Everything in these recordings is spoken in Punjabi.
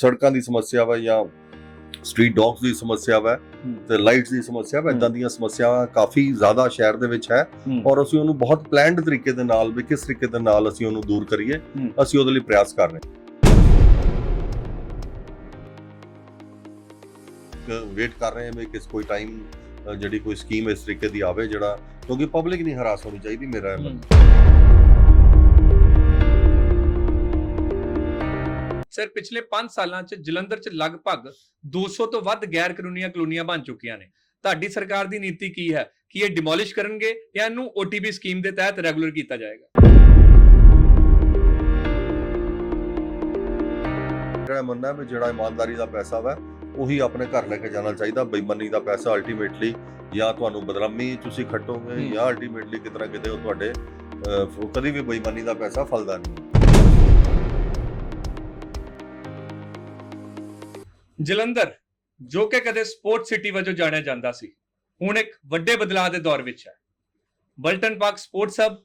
ਸੜਕਾਂ ਦੀ ਸਮੱਸਿਆ ਵਾ ਜਾਂ ਸਟਰੀਟ ਡੌਗਸ ਦੀ ਸਮੱਸਿਆ ਵਾ। ਤੇ ਲਾਈਟਸ ਦੀ ਸਮੱਸਿਆ ਵਾ। ਇਦਾਂ ਦੀਆਂ ਸਮੱਸਿਆਵਾਂ ਕਾਫੀ ਜ਼ਿਆਦਾ ਸ਼ਹਿਰ ਦੇ ਵਿੱਚ ਹੈ। ਔਰ ਅਸੀਂ ਉਹਨੂੰ ਬਹੁਤ ਪਲਾਨਡ ਤਰੀਕੇ ਦੇ ਨਾਲ ਵੀ ਕਿਸ ਤਰੀਕੇ ਦੇ ਨਾਲ ਅਸੀਂ ਉਹਨੂੰ ਦੂਰ ਕਰੀਏ। ਅਸੀਂ ਉਹਦੇ ਲਈ ਪ੍ਰਯਾਸ ਕਰ ਰਹੇ ਹਾਂ ਵੇਟ ਕਰ ਰਹੇ ਹਾਂ ਵੀ ਕਿਸ ਕੋਈ ਟਾਈਮ ਜਿਹੜੀ ਕੋਈ ਸਕੀਮ ਇਸ ਤਰੀਕੇ ਦੀ ਆਵੇ ਜਿਹੜਾ ਕਿਉਂਕਿ ਪਬਲਿਕ ਨਹੀਂ ਹਰਾਸ ਹੋਣੀ ਚਾਹੀਦੀ ਮੇਰਾ ਇਹ ਸਰ ਪਿਛਲੇ 5 ਸਾਲਾਂ 'ਚ ਜਲੰਧਰ 'ਚ ਲਗਭਗ 200 ਤੋਂ ਵੱਧ ਗੈਰ ਕਾਨੂੰਨੀਆਂ ਕਲੋਨੀਆਂ ਬਣ ਚੁੱਕੀਆਂ ਨੇ। ਤੁਹਾਡੀ ਸਰਕਾਰ ਦੀ ਨੀਤੀ ਕੀ ਹੈ? ਕਿ ਇਹ ਡਿਮੋਲਿਸ਼ ਕਰਨਗੇ ਜਾਂ ਇਹਨੂੰ OTB ਸਕੀਮ ਦੇ ਤਹਿਤ ਰੈਗੂਲਰ ਕੀਤਾ ਜਾਏਗਾ? ਮੇਰਾ ਮੰਨਣਾ ਵੀ ਜਿਹੜਾ ਇਮਾਨਦਾਰੀ ਦਾ ਪੈਸਾ ਵਾ ਉਹੀ ਆਪਣੇ ਘਰ ਲੈ ਕੇ ਜਾਣਾ ਚਾਹੀਦਾ। ਬੇਈਮਾਨੀ ਦਾ ਪੈਸਾ ਅਲਟੀਮੇਟਲੀ ਜਾਂ ਤੁਹਾਨੂੰ ਬਦਨਾਮੀ ਤੁਸੀਂ ਖੱਟੋਗੇ। ਜਾਂ ਅਲਟੀਮੇਟਲੀ ਕਿਤਨਾ ਕਿਤੇ ਉਹ ਤੁਹਾਡੇ ਕਦੀ ਵੀ ਬੇਈਮਾਨੀ ਦਾ ਪੈਸਾ ਫਲਦਾ ਨਹੀਂ। ਜਲੰਧਰ, ਜੋ ਕਿ ਕਦੇ ਸਪੋਰਟ ਸਿਟੀ ਵਜੋਂ ਜਾਣਿਆ ਜਾਂਦਾ ਸੀ, ਹੁਣ ਇੱਕ ਵੱਡੇ ਬਦਲਾਅ ਦੇ ਦੌਰ ਵਿੱਚ ਹੈ। ਬਲਟਨ ਪਾਰਕ ਸਪੋਰਟਸ ਹਬ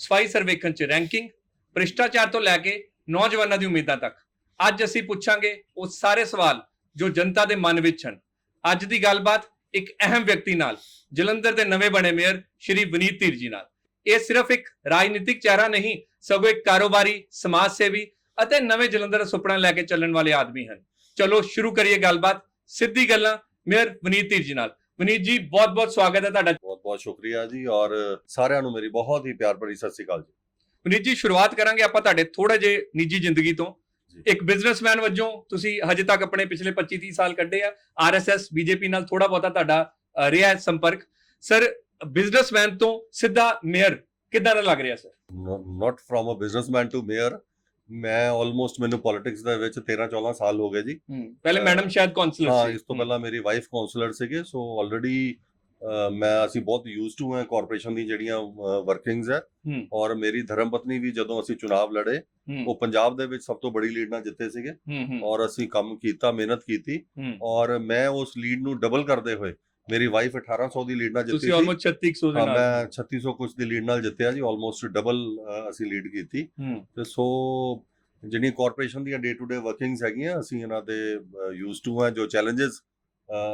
ਸਫ਼ਾਈ ਸਰਵੇਖਣ 'ਚ ਰੈਂਕਿੰਗ, ਭ੍ਰਿਸ਼ਟਾਚਾਰ ਤੋਂ ਲੈ ਕੇ ਨੌਜਵਾਨਾਂ ਦੀ ਉਮੀਦਾਂ ਤੱਕ। ਅੱਜ ਅਸੀਂ ਪੁੱਛਾਂਗੇ ਉਹ ਸਾਰੇ ਸਵਾਲ ਜੋ ਜਨਤਾ ਦੇ ਮਨ ਵਿੱਚ ਹਨ। ਅੱਜ ਦੀ ਗੱਲਬਾਤ ਇੱਕ ਅਹਿਮ ਵਿਅਕਤੀ ਨਾਲ, ਜਲੰਧਰ ਦੇ ਨਵੇਂ ਬਣੇ ਮੇਅਰ ਸ਼੍ਰੀ ਵਿਨੀਤ ਧੀਰ ਜੀ ਨਾਲ। ਇਹ ਸਿਰਫ ਇੱਕ ਰਾਜਨੀਤਿਕ ਚਿਹਰਾ ਨਹੀਂ, ਸਗੋਂ ਇੱਕ ਕਾਰੋਬਾਰੀ, ਸਮਾਜ ਸੇਵੀ ਅਤੇ ਨਵੇਂ ਜਲੰਧਰ ਦਾ ਸੁਪਨਾ ਲੈ ਕੇ ਚੱਲਣ ਵਾਲੇ ਆਦਮੀ ਹਨ। ਚਲੋ ਸ਼ੁਰੂ ਕਰੀਏ ਗੱਲਬਾਤ ਸਿੱਧੀ ਗੱਲਾਂ ਮੇਅਰ ਵਨੀਤ ਧੀਰ ਜੀ ਨਾਲ। ਵਨੀਤ ਜੀ ਬਹੁਤ ਬਹੁਤ ਸਵਾਗਤ ਹੈ ਤੁਹਾਡਾ। ਬਹੁਤ ਬਹੁਤ ਸ਼ੁਕਰੀਆ ਜੀ ਔਰ ਸਾਰਿਆਂ ਨੂੰ ਮੇਰੀ ਬਹੁਤ ਹੀ ਪਿਆਰ ਭਰੀ ਸਤਿ ਸ੍ਰੀ ਅਕਾਲ ਜੀ। ਵਨੀਤ ਜੀ ਸ਼ੁਰੂਆਤ ਕਰਾਂਗੇ ਆਪਾਂ ਤੁਹਾਡੇ ਥੋੜਾ ਜੇ ਨਿੱਜੀ ਜ਼ਿੰਦਗੀ ਤੋਂ। ਇੱਕ ਬਿਜ਼ਨਸਮੈਨ ਵਜੋਂ ਤੁਸੀਂ ਹਜੇ ਤੱਕ ਆਪਣੇ ਪਿਛਲੇ 25 30 ਸਾਲ ਕੱਢੇ ਆ। ਆਰਐਸਐਸ ਬੀਜੇਪੀ ਨਾਲ ਥੋੜਾ ਬਹੁਤਾ ਤੁਹਾਡਾ ਰਿਹਾ ਹੈ ਸੰਪਰਕ। ਸਰ ਬਿਜ਼ਨਸਮੈਨ ਤੋਂ ਸਿੱਧਾ ਮੇਅਰ ਕਿੱਦਾਂ ਦਾ ਲੱਗ ਰਿਹਾ sir? Not from a businessman to mayor ਮੈਂ ਆਲਮੋਸਟ ਮੈਨੂੰ ਪੋਲਿਟਿਕਸ ਦੇ ਵਿੱਚ 13 14 ਸਾਲ ਹੋ ਗਏ ਜੀ। ਪਹਿਲੇ ਮੈਡਮ ਸ਼ਾਇਦ ਕਾਉਂਸਲਰ ਹਾਂ ਸੀ। ਇਸ ਤੋਂ ਪਹਿਲਾਂ ਮੇਰੀ ਵਾਈਫ ਕਾਉਂਸਲਰ ਸੀਗੇ ਸੋ ਆਲਰੇਡੀ ਮੈਂ ਅਸੀਂ ਬਹੁਤ ਯੂਜ਼ਡ ਟੂ ਹਾਂ ਕਾਰਪੋਰੇਸ਼ਨ ਦੀ ਜਿਹੜੀਆਂ ਵਰਕਿੰਗਸ ਹੈ। ਹੂੰ। ਔਰ ਮੇਰੀ ਧਰਮ ਪਤਨੀ ਵੀ ਜਦੋਂ ਅਸੀਂ ਚੁਣਾਵ ਲੜੇ ਹੂੰ। ਉਹ ਪੰਜਾਬ ਦੇ ਵਿੱਚ ਸਭ ਤੋਂ ਬੜੀ ਲੀਡ ਨਾਲ ਜਿੱਤੇ ਸੀਗੇ। ਹੂੰ ਹੂੰ। ਔਰ ਅਸੀਂ ਕੰਮ ਕੀਤਾ ਮਿਹਨਤ ਕੀਤੀ। ਹੂੰ। ਔਰ ਮੈਂ ਉਸ ਲੀਡ ਨੂੰ ਡਬਲ ਕਰਦੇ ਹੋਏ ਮੇਰੀ ਵਾਈਫ 1800 ਦੀ ਲੀਡ ਨਾਲ ਜਿੱਤੀ ਤੁਸੀਂ ਆਲਮੋਸਟ 3600 ਦੇ ਨਾਲ। ਮੈਂ 3600 ਕੁਝ ਦੀ ਲੀਡ ਨਾਲ ਜਿੱਤਿਆ ਜੀ ਆਲਮੋਸਟ ਡਬਲ ਅਸੀਂ ਲੀਡ ਕੀਤੀ। ਤੇ ਸੋ ਜਿਹੜੀਆਂ ਕਾਰਪੋਰੇਸ਼ਨ ਦੀਆਂ ਡੇ ਟੂ ਡੇ ਵਰਕਿੰਗਸ ਹੈਗੀਆਂ ਅਸੀਂ ਇਹਨਾਂ ਦੇ ਯੂਜ਼ ਟੂ ਹਾਂ ਜੋ ਚੈਲੰਜਸ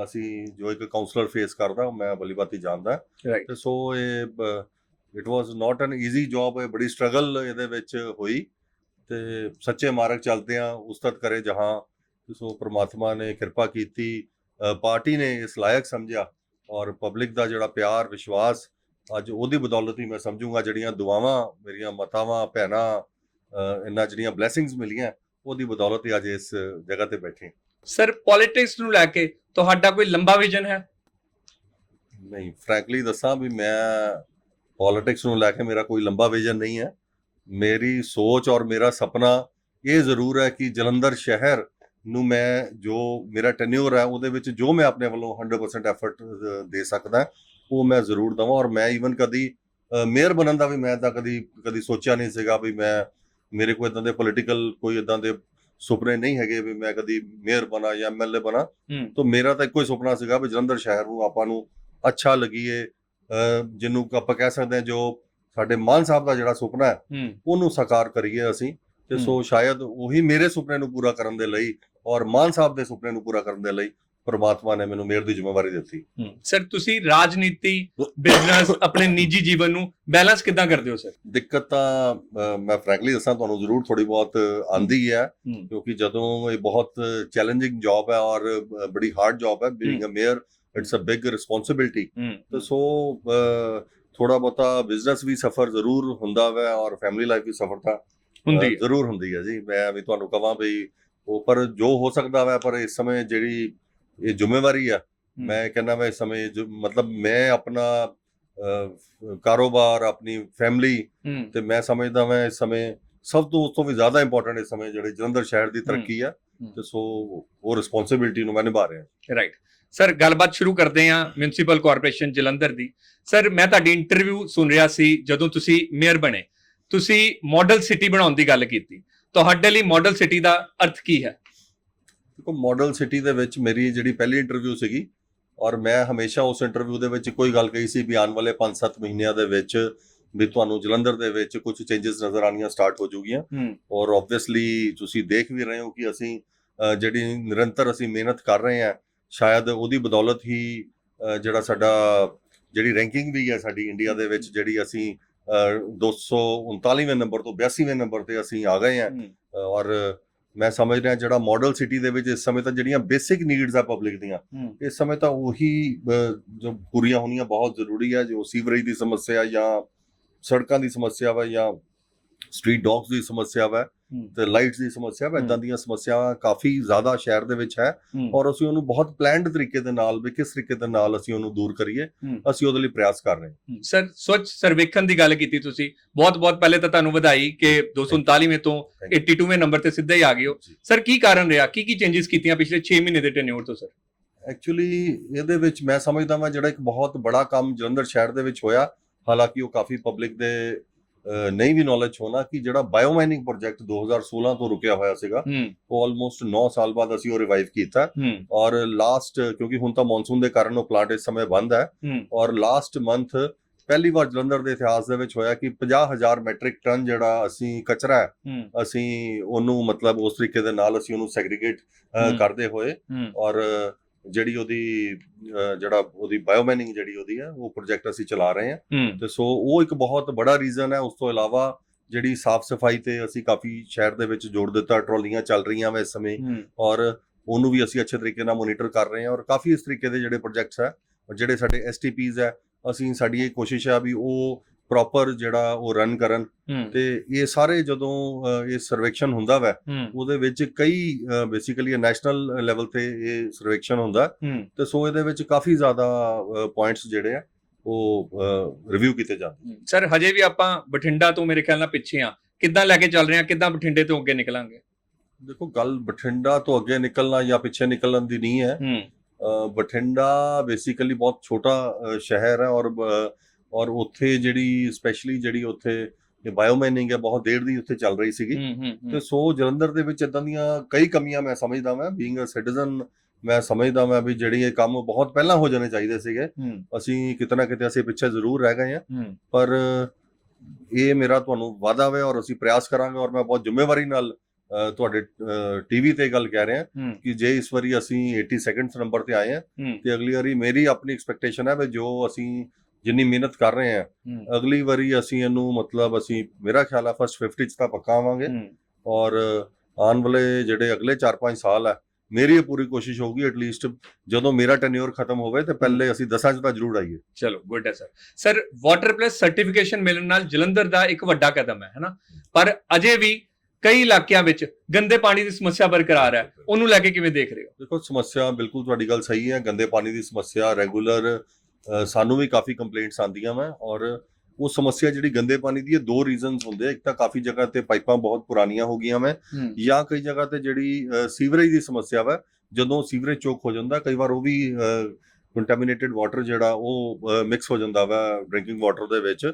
ਅਸੀਂ ਜੋ ਇੱਕ ਕਾਉਂਸਲਰ ਫੇਸ ਕਰਦਾ ਮੈਂ ਬਲੀਬਾਤੀ ਜਾਣਦਾ। ਤੇ ਸੋ ਇਹ it was not an easy job ਇਹ ਬੜੀ ਸਟਰਗਲ ਇਹਦੇ ਵਿੱਚ ਹੋਈ। ਤੇ ਸੱਚੇ ਮਾਰਗ ਚੱਲਦੇ ਆ ਉਸਤਤ ਕਰੇ ਜਹਾਂ ਸੋ ਪ੍ਰਮਾਤਮਾ ਨੇ ਕਿਰਪਾ ਕੀਤੀ। ਪਾਰਟੀ ਨੇ ਇਸ ਲਾਇਕ ਸਮਝਿਆ ਔਰ ਪਬਲਿਕ ਦਾ ਜਿਹੜਾ ਪਿਆਰ ਵਿਸ਼ਵਾਸ ਅੱਜ ਉਹਦੀ ਬਦੌਲਤ ਹੀ ਮੈਂ ਸਮਝੂੰਗਾ ਜਿਹੜੀਆਂ ਦੁਆਵਾਂ ਮੇਰੀਆਂ ਮਤਾਵਾਂ ਭੈਣਾਂ ਇਹਨਾਂ ਜਿਹੜੀਆਂ ਬਲੇਸਿੰਗਸ ਮਿਲੀਆਂ ਉਹਦੀ ਬਦੌਲਤ ਹੀ ਅੱਜ ਇਸ ਜਗ੍ਹਾ ਤੇ ਬੈਠੇ। ਸਰ ਪੋਲਿਟਿਕਸ ਨੂੰ ਲੈ ਕੇ ਤੁਹਾਡਾ ਕੋਈ ਲੰਬਾ ਵਿਜ਼ਨ ਹੈ ਨਹੀਂ ਫ੍ਰੈਂਕਲੀ ਦੱਸਾਂ ਵੀ ਮੈਂ ਪੋਲਿਟਿਕਸ ਨੂੰ ਲੈ ਕੇ ਮੇਰਾ ਕੋਈ ਲੰਬਾ ਵਿਜ਼ਨ ਨਹੀਂ ਹੈ ਮੇਰੀ ਸੋਚ ਔਰ ਮੇਰਾ ਸੁਪਨਾ ਇਹ ਜ਼ਰੂਰ ਹੈ ਕਿ ਜਲੰਧਰ ਸ਼ਹਿਰ ਨੂੰ ਮੈਂ ਜੋ ਮੇਰਾ ਟੈਨਿਓਰ ਹੈ ਉਹਦੇ ਵਿੱਚ ਜੋ ਮੈਂ ਆਪਣੇ ਵੱਲੋਂ 100% ਐਫਰਟ ਦੇ ਸਕਦਾ ਉਹ ਮੈਂ ਜ਼ਰੂਰ ਦਵਾਂ ਔਰ ਮੈਂ ਈਵਨ ਕਦੀ ਮੇਅਰ ਬਣਨ ਦਾ ਵੀ ਮੈਂ ਤਾਂ ਕਦੀ ਕਦੀ ਸੋਚਿਆ ਨਹੀਂ ਸੀਗਾ ਵੀ ਮੈਂ ਮੇਰੇ ਕੋਈ ਇਦਾਂ ਦੇ ਪੋਲੀਟੀਕਲ ਕੋਈ ਇਦਾਂ ਦੇ ਸੁਪਨੇ ਨਹੀਂ ਹੈਗੇ ਵੀ ਮੈਂ ਕਦੀ ਮੇਅਰ ਬਣਾ ਜਾਂ ਐਮਐਲਏ ਬਣਾ। ਤਾਂ ਮੇਰਾ ਤਾਂ ਇੱਕੋ ਹੀ ਸੁਪਨਾ ਸੀਗਾ ਵੀ ਜਲੰਧਰ ਸ਼ਹਿਰ ਨੂੰ ਆਪਾਂ ਨੂੰ ਅੱਛਾ ਲੱਗੀਏ ਜਿਹਨੂੰ ਆਪਾਂ ਕਹਿ ਸਕਦੇ ਹਾਂ ਜੋ ਸਾਡੇ ਮਾਨ ਸਾਹਿਬ ਦਾ ਜਿਹੜਾ ਸੁਪਨਾ ਹੂੰ। ਉਹਨੂੰ ਸਾਕਾਰ ਕਰੀਏ ਅਸੀਂ। ਤੇ। ਸੋ ਸ਼ਾਇਦ ਉਹੀ ਮੇਰੇ ਸੁਪਨੇ ਨੂੰ ਪੂਰਾ ਕਰਨ ਦੇ ਲਈ ਔਰ ਮਾਨ ਸਾਹਿਬ ਦੇ ਸੁਪਨੇ ਨੂੰ ਪੂਰਾ ਕਰਨ ਦੇ ਲਈ ਪ੍ਰਮਾਤਮਾ ਨੇ ਮੈਨੂੰ ਮੇਅਰ ਦੀ ਜ਼ਿੰਮੇਵਾਰੀ ਦਿੱਤੀ। ਸਰ ਤੁਸੀਂ ਰਾਜਨੀਤੀ ਬਿਜ਼ਨਸ ਆਪਣੇ ਨਿੱਜੀ ਜੀਵਨ ਨੂੰ ਬੈਲੈਂਸ ਕਿੱਦਾਂ ਕਰਦੇ ਹੋ ਸਰ? ਦਿੱਕਤ ਤਾਂ ਮੈਂ ਫ੍ਰੈਂਕਲੀ ਦੱਸਾਂ ਤੁਹਾਨੂੰ ਜ਼ਰੂਰ ਥੋੜੀ ਬਹੁਤ ਆਂਦੀ ਹੈ ਹੂੰ ਕਿਉਂਕਿ ਜਦੋਂ ਇਹ ਬਹੁਤ ਚੈਲੰਜਿੰਗ ਜੌਬ ਹੈ ਔਰ ਬੜੀ ਹਾਰਡ ਜੌਬ ਹੈ being a mayor it's a big responsibility ਤੇ ਹੂੰ। ਸੋ ਥੋੜਾ ਬਹੁਤਾ ਬਿਜ਼ਨਸ ਵੀ ਸਫਰ ਜ਼ਰੂਰ ਹੁੰਦਾ ਵੈ ਔਰ ਫੈਮਿਲੀ ਲਾਈਫ ਵੀ ਸਫਰ ਤਾਂ ਹੁੰਦੀ। ਜ਼ਰੂਰ ਹੁੰਦੀ ਹੈ ਜੀ। ਮੈਂ ਵੀ ਤੁਹਾਨੂੰ ਕਹਾਂ ਵੀ ਉਹ ਪਰ ਜੋ ਹੋ ਸਕਦਾ ਵੈ ਪਰ ਇਸ ਸਮੇਂ ਜਿਹੜੀ ਇਹ ਜ਼ਿੰਮੇਵਾਰੀ ਆ ਮੈਂ ਕਹਿੰਦਾ ਮੈਂ ਇਸ ਸਮੇਂ ਮਤਲਬ ਮੈਂ ਆਪਣਾ ਕਾਰੋਬਾਰ ਆਪਣੀ ਫੈਮਿਲੀ ਤੇ ਮੈਂ ਸਮਝਦਾ ਮੈਂ ਇਸ ਸਮੇਂ ਸਭ ਤੋਂ ਉਸ ਤੋਂ ਵੀ ਜ਼ਿਆਦਾ ਇੰਪੋਰਟੈਂਟ ਇਸ ਸਮੇਂ ਜਿਹੜੇ ਜਲੰਧਰ ਸ਼ਹਿਰ ਦੀ ਤਰੱਕੀ ਆ। ਤੇ ਸੋ ਉਹ ਰਿਸਪੌਂਸਿਬਿਲਟੀ ਨੂੰ ਮੈਂ ਨਿਭਾ ਰਿਹਾ। ਰਾਈਟ ਸਰ ਗੱਲਬਾਤ ਸ਼ੁਰੂ ਕਰਦੇ ਹਾਂ ਮਿਊਨਿਸਪਲ ਕਾਰਪੋਰੇਸ਼ਨ ਜਲੰਧਰ ਦੀ। ਸਰ ਮੈਂ ਤੁਹਾਡੀ ਇੰਟਰਵਿਊ ਸੁਣ ਰਿਹਾ ਸੀ ਜਦੋਂ ਤੁਸੀਂ ਮੇਅਰ ਬਣੇ। ਤੁਸੀਂ ਮਾਡਲ ਸਿਟੀ ਬਣਾਉਣ ਦੀ ਗੱਲ ਕੀਤੀ। ਤੁਹਾਡੇ ਲਈ ਮਾਡਲ ਸਿਟੀ ਦਾ ਅਰਥ ਕੀ ਹੈ? ਦੇਖੋ ਮਾਡਲ ਸਿਟੀ ਦੇ ਵਿੱਚ ਮੇਰੀ ਜਿਹੜੀ ਪਹਿਲੀ ਇੰਟਰਵਿਊ ਸੀਗੀ ਔਰ ਮੈਂ ਹਮੇਸ਼ਾ ਉਸ ਇੰਟਰਵਿਊ ਦੇ ਵਿੱਚ ਕੋਈ ਗੱਲ ਕਹੀ ਸੀ ਵੀ ਆਉਣ ਵਾਲੇ 5-7 ਮਹੀਨਿਆਂ ਦੇ ਵਿੱਚ ਵੀ ਤੁਹਾਨੂੰ ਜਲੰਧਰ ਦੇ ਵਿੱਚ ਕੁਝ ਚੇਂਜਸ ਨਜ਼ਰ ਆਉਣੀਆਂ ਸਟਾਰਟ ਹੋ ਜੂਗੀਆਂ ਔਰ ਆਬਵੀਅਸਲੀ ਤੁਸੀਂ ਦੇਖ ਵੀ ਰਹੇ ਹੋ ਕਿ ਅਸੀਂ ਜਿਹੜੀ ਨਿਰੰਤਰ ਅਸੀਂ ਮਿਹਨਤ ਕਰ ਰਹੇ ਹਾਂ ਸ਼ਾਇਦ ਉਹਦੀ ਬਦੌਲਤ ਹੀ ਜਿਹੜਾ ਸਾਡਾ ਜਿਹੜੀ ਰੈਂਕਿੰਗ ਵੀ ਹੈ ਸਾਡੀ ਇੰਡੀਆ ਦੇ ਵਿੱਚ ਜਿਹੜੀ ਅਸੀਂ 239ਵੇਂ ਨੰਬਰ ਤੋਂ 82ਵੇਂ ਨੰਬਰ ਤੇ ਅਸੀਂ ਆ ਗਏ ਹਾਂ। ਔਰ ਮੈਂ ਸਮਝ ਰਿਹਾ ਜਿਹੜਾ ਮਾਡਲ ਸਿਟੀ ਦੇ ਵਿੱਚ ਇਸ ਸਮੇਂ ਤਾਂ ਜਿਹੜੀਆਂ ਬੇਸਿਕ ਨੀਡਸ ਆ ਪਬਲਿਕ ਦੀਆਂ ਇਸ ਸਮੇਂ ਤਾਂ ਉਹੀ ਜੋ ਪੂਰੀਆਂ ਹੋਣੀਆਂ ਬਹੁਤ ਜ਼ਰੂਰੀ ਹੈ ਜੋ ਸੀਵਰੇਜ ਦੀ ਸਮੱਸਿਆ ਜਾਂ ਸੜਕਾਂ ਦੀ ਸਮੱਸਿਆ ਵਾ ਜਾਂ ਸਟਰੀਟ ਡੌਗਸ ਦੀ ਸਮੱਸਿਆ ਵਾ। ਤੇ ਲਾਈਟਸ ਦੀ ਸਮੱਸਿਆ ਵਾ। ਇਦਾਂ ਦੀਆਂ ਸਮੱਸਿਆਵਾਂ ਕਾਫੀ ਜ਼ਿਆਦਾ ਸ਼ਹਿਰ ਦੇ ਵਿੱਚ ਹੈ ਔਰ ਅਸੀਂ ਉਹਨੂੰ ਬਹੁਤ ਪਲਾਨਡ ਤਰੀਕੇ ਦੇ ਨਾਲ ਵੀ ਕਿਸ ਤਰੀਕੇ ਦੇ ਨਾਲ ਅਸੀਂ ਉਹਨੂੰ ਦੂਰ ਕਰੀਏ। ਅਸੀਂ ਉਹਦੇ ਲਈ ਪ੍ਰਯਾਸ ਕਰ ਰਹੇ। ਸਰ ਸਵੱਛ ਸਰਵੇਖਣ ਦੀ ਗੱਲ ਕੀਤੀ ਤੁਸੀਂ ਬਹੁਤ ਬਹੁਤ ਪਹਿਲੇ ਤਾਂ ਤੁਹਾਨੂੰ ਵਧਾਈ ਕਿ 239ਵੇਂ ਤੋਂ Thank you. 82ਵੇਂ ਨੰਬਰ ਤੇ ਸਿੱਧਾ ਹੀ ਆ ਗਏ ਹੋ। ਸਰ ਕੀ ਕਾਰਨ ਰਿਹਾ ਕੀ ਕੀ ਚੇਂਜਸ ਕੀਤੀਆਂ ਪਿਛਲੇ 6 ਮਹੀਨੇ ਦੇ ਟੈਨਿਓਰ ਤੋਂ ਸਰ ਐਕਚੁਅਲੀ ਇਹਦੇ ਵਿੱਚ ਮੈਂ ਸਮਝਦਾ ਮੈਂ ਜਿਹੜਾ ਇੱਕ ਬਹੁਤ ਬੜਾ ਕੰਮ ਜਲੰਧਰ ਸ਼ਹਿਰ ਦੇ ਵਿੱਚ ਹੋਇਆ ਹਾਲਾਂਕਿ ਉਹ ਕਾਫੀ ਪਬਲਿਕ ਦੇ ਨਹੀਂ ਵੀ ਨੌਲੇਜ ਹੋਣਾ ਕਿ ਜਿਹੜਾ ਬਾਇਓਮਾਈਨਿੰਗ ਪ੍ਰੋਜੈਕਟ 2016 ਤੋਂ ਰੁਕਿਆ ਹੋਇਆ ਸੀਗਾ ਉਹ ਆਲਮੋਸਟ 9 ਸਾਲ ਬਾਅਦ ਅਸੀਂ ਉਹ ਰਿਵਾਈਵ ਕੀਤਾ। ਔਰ ਲਾਸਟ ਕਿਉਂਕਿ ਹੁਣ ਤਾਂ ਮੌਨਸੂਨ ਦੇ ਕਾਰਨ ਉਹ ਪਲਾਂਟ ਇਸ ਸਮੇਂ ਬੰਦ ਹੈ। ਔਰ ਲਾਸਟ ਮੰਥ ਪਹਿਲੀ ਵਾਰ ਜਲੰਧਰ ਦੇ ਇਤਿਹਾਸ ਦੇ ਵਿੱਚ ਹੋਇਆ ਕਿ 50000 ਮੈਟ੍ਰਿਕ ਟਨ ਜਿਹੜਾ ਅਸੀਂ ਕਚਰਾ ਅਸੀਂ ਉਹਨੂੰ ਮਤਲਬ ਉਸ ਤਰੀਕੇ ਦੇ ਨਾਲ ਅਸੀਂ ਉਹਨੂੰ ਸੈਗਰੀਗੇਟ। ਕਰਦੇ ਹੋਏ। ਔਰ ਜਿਹੜੀ ਉਹਦੀ ਜਿਹੜਾ ਉਹਦੀ ਬਾਇਓਮੈਨਿੰਗ ਜਿਹੜੀ ਉਹਦੀ ਹੈ ਉਹ ਪ੍ਰੋਜੈਕਟ ਅਸੀਂ ਚਲਾ ਰਹੇ ਹਾਂ। ਤੇ ਸੋ ਉਹ ਇੱਕ ਬਹੁਤ ਬੜਾ ਰੀਜ਼ਨ ਹੈ। ਉਸ ਤੋਂ ਇਲਾਵਾ ਜਿਹੜੀ ਸਾਫ਼ ਸਫ਼ਾਈ ਤੇ ਅਸੀਂ ਕਾਫੀ ਸ਼ਹਿਰ ਦੇ ਵਿੱਚ ਜੋੜ ਦਿੱਤਾ ਟਰਾਲੀਆਂ ਚੱਲ ਰਹੀਆਂ ਵਾ ਇਸ ਸਮੇਂ ਔਰ ਉਹਨੂੰ ਵੀ ਅਸੀਂ ਅੱਛੇ ਤਰੀਕੇ ਨਾਲ ਮੋਨੀਟਰ ਕਰ ਰਹੇ ਹਾਂ ਔਰ ਕਾਫੀ ਇਸ ਤਰੀਕੇ ਦੇ ਜਿਹੜੇ ਪ੍ਰੋਜੈਕਟਸ ਹੈ ਜਿਹੜੇ ਸਾਡੇ ਐਸਟੀਪੀਜ਼ ਹੈ ਅਸੀਂ ਸਾਡੀ ਇਹ ਕੋਸ਼ਿਸ਼ ਹੈ ਵੀ ਉਹ ਪ੍ਰੋਪਰ ਜਿਹੜਾ ਉਹ ਰਨ ਕਰਨ ਤੇ ਇਹ ਸਾਰੇ ਜਦੋਂ ਇਹ ਸਰਵੇਖਣ ਹੁੰਦਾ ਵੈ ਉਹਦੇ ਵਿੱਚ ਕਈ ਬੇਸਿਕਲੀ ਨੈਸ਼ਨਲ ਲੈਵਲ ਤੇ ਇਹ ਸਰਵੇਖਣ ਹੁੰਦਾ। ਤੇ ਸੋ ਇਹਦੇ ਵਿੱਚ ਕਾਫੀ ਜ਼ਿਆਦਾ ਪੁਆਇੰਟਸ ਜਿਹੜੇ ਆ ਉਹ ਰਿਵਿਊ ਕੀਤੇ ਜਾਂਦੇ। ਸਰ ਹਜੇ ਵੀ ਆਪਾਂ ਬਠਿੰਡਾ ਤੋਂ ਮੇਰੇ ਖਿਆਲ ਨਾਲ ਪਿੱਛੇ ਆ। ਕਿੱਦਾਂ ਲੈ ਕੇ ਚੱਲ ਰਹੇ ਆ? ਕਿੱਦਾਂ ਬਠਿੰਡੇ ਤੋਂ ਅੱਗੇ ਨਿਕਲਾਂਗੇ? ਦੇਖੋ ਗੱਲ ਬਠਿੰਡਾ ਤੋਂ ਅੱਗੇ ਨਿਕਲਣਾ ਜਾਂ ਪਿੱਛੇ ਨਿਕਲਣ ਦੀ ਨਹੀਂ ਹੈ। ਬਠਿੰਡਾ ਬੇਸਿਕਲੀ ਬਹੁਤ ਛੋਟਾ ਸ਼ਹਿਰ ਹੈ ਔਰ ਔਰ ਉੱਥੇ ਜਿਹੜੀ ਸਪੈਸ਼ਲੀ ਜਿਹੜੀ ਉੱਥੇ ਇਹ ਬਾਇਓਮਾਈਨਿੰਗ ਹੈ ਬਹੁਤ ਦੇਰ ਦੀ ਉੱਥੇ ਚੱਲ ਰਹੀ ਸੀਗੀ। ਤੇ ਸੋ ਜਲੰਧਰ ਦੇ ਵਿੱਚ ਇਦਾਂ ਦੀਆਂ ਕਈ ਕਮੀਆਂ ਮੈਂ ਸਮਝਦਾ ਮੈਂ ਬੀਇੰਗ ਅ ਸਿਟੀਜ਼ਨ ਮੈਂ ਸਮਝਦਾ ਮੈਂ ਵੀ ਜਿਹੜੀ ਇਹ ਕੰਮ ਬਹੁਤ ਪਹਿਲਾਂ ਹੋ ਜਾਣੇ ਚਾਹੀਦੇ ਸੀਗੇ। ਅਸੀਂ ਕਿਤੇ ਨਾ ਕਿਤੇ ਅਸੀਂ ਪਿੱਛੇ ਜ਼ਰੂਰ ਰਹਿ ਗਏ ਹੂੰ। ਪਰ ਇਹ ਮੇਰਾ ਤੁਹਾਨੂੰ ਵਾਅਦਾ ਹੈ ਔਰ ਅਸੀਂ ਪ੍ਰਯਾਸ ਕਰਾਂਗੇ ਔਰ ਮੈਂ ਬਹੁਤ ਜ਼ਿੰਮੇਵਾਰੀ ਨਾਲ ਤੁਹਾਡੇ ਟੀਵੀ ਤੇ ਗੱਲ ਕਹਿ ਰਿਹਾ। ਹੂੰ। ਕਿ ਜੇ ਇਸ ਵਾਰੀ ਅਸੀਂ 80 ਸੈਕਿੰਡਸ ਨੰਬਰ ਤੇ ਆਏ ਹੂੰ ਤੇ ਅਗਲੀ ਵਾਰੀ ਮੇਰੀ ਆਪਣੀ ਐਕਸਪੈਕਟੇਸ਼ਨ ਹੈ ਵੀ ਜੋ ਅਸੀਂ ਜਿੰਨੀ ਮਿਹਨਤ ਕਰ ਰਹੇ ਹੂੰ। ਅਗਲੀ ਵਾਰੀ ਅਸੀਂ ਇਹਨੂੰ ਮਤਲਬ ਅਸੀਂ ਮੇਰਾ ਖਿਆਲ ਹੈ ਫਸਟ 50 ਚ ਤਾਂ ਪੱਕਾ ਆਵਾਂਗੇ ਔਰ ਆਉਣ ਵਾਲੇ ਜਿਹੜੇ ਅਗਲੇ 4-5 ਸਾਲ ਹੈ ਮੇਰੀ ਇਹ ਪੂਰੀ ਕੋਸ਼ਿਸ਼ ਹੋਊਗੀ ਐਟਲੀਸਟ ਜਦੋਂ ਮੇਰਾ ਟੈਨਿਓਰ ਖਤਮ ਹੋਵੇ ਤੇ ਪਹਿਲੇ ਅਸੀਂ 10 ਚ ਤਾਂ ਜ਼ਰੂਰ ਆਈਏ। ਚਲੋ ਗੁੱਡ ਹੈ sir sir water plus certification ਮਿਲਣ ਨਾਲ ਜਲੰਧਰ ਦਾ ਇੱਕ ਵੱਡਾ ਕਦਮ ਹੈ ਹੈਨਾ ਪਰ ਅਜੇ ਵੀ ਕਈ ਇਲਾਕਿਆਂ ਵਿੱਚ ਗੰਦੇ ਪਾਣੀ ਦੀ ਸਮੱਸਿਆ ਬਰਕਰਾਰ ਹੈ। ਉਹਨੂੰ ਲੈ ਕੇ ਕਿਵੇਂ ਦੇਖ ਰਹੇ ਹੋ? ਦੇਖੋ ਸਮੱਸਿਆ ਬਿਲਕੁਲ ਤੁਹਾਡੀ ਗੱਲ ਸਹੀ ਹੈ। ਗੰਦੇ ਪਾਣੀ ਦੀ ਸਮੱਸਿਆ ਰੈਗੂਲਰ ਸਾਨੂੰ ਵੀ ਕਾਫੀ ਕੰਪਲੇਂਟਸ ਆਉਂਦੀਆਂ ਵਾ ਔਰ ਉਹ ਸਮੱਸਿਆ ਜਿਹੜੀ ਗੰਦੇ ਪਾਣੀ ਦੀ ਹੈ ਦੋ ਰੀਜ਼ਨਸ ਹੁੰਦੇ ਆ। ਇੱਕ ਤਾਂ ਕਾਫੀ ਜਗ੍ਹਾ ਤੇ ਪਾਈਪਾਂ ਬਹੁਤ ਪੁਰਾਣੀਆਂ ਹੋ ਗਈਆਂ ਵਾ ਜਾਂ ਕਈ ਜਗ੍ਹਾ ਤੇ ਜਿਹੜੀ ਸੀਵਰੇਜ ਦੀ ਸਮੱਸਿਆ ਵਾ ਜਦੋਂ ਸੀਵਰੇਜ ਚੋਕ ਹੋ ਜਾਂਦਾ ਕਈ ਵਾਰ ਉਹ ਵੀ ਕੰਟੈਮੀਨੇਟਡ ਵਾਟਰ ਜਿਹੜਾ ਉਹ ਮਿਕਸ ਹੋ ਜਾਂਦਾ ਵਾ ਡਰਿੰਕਿੰਗ ਵਾਟਰ ਦੇ ਵਿੱਚ।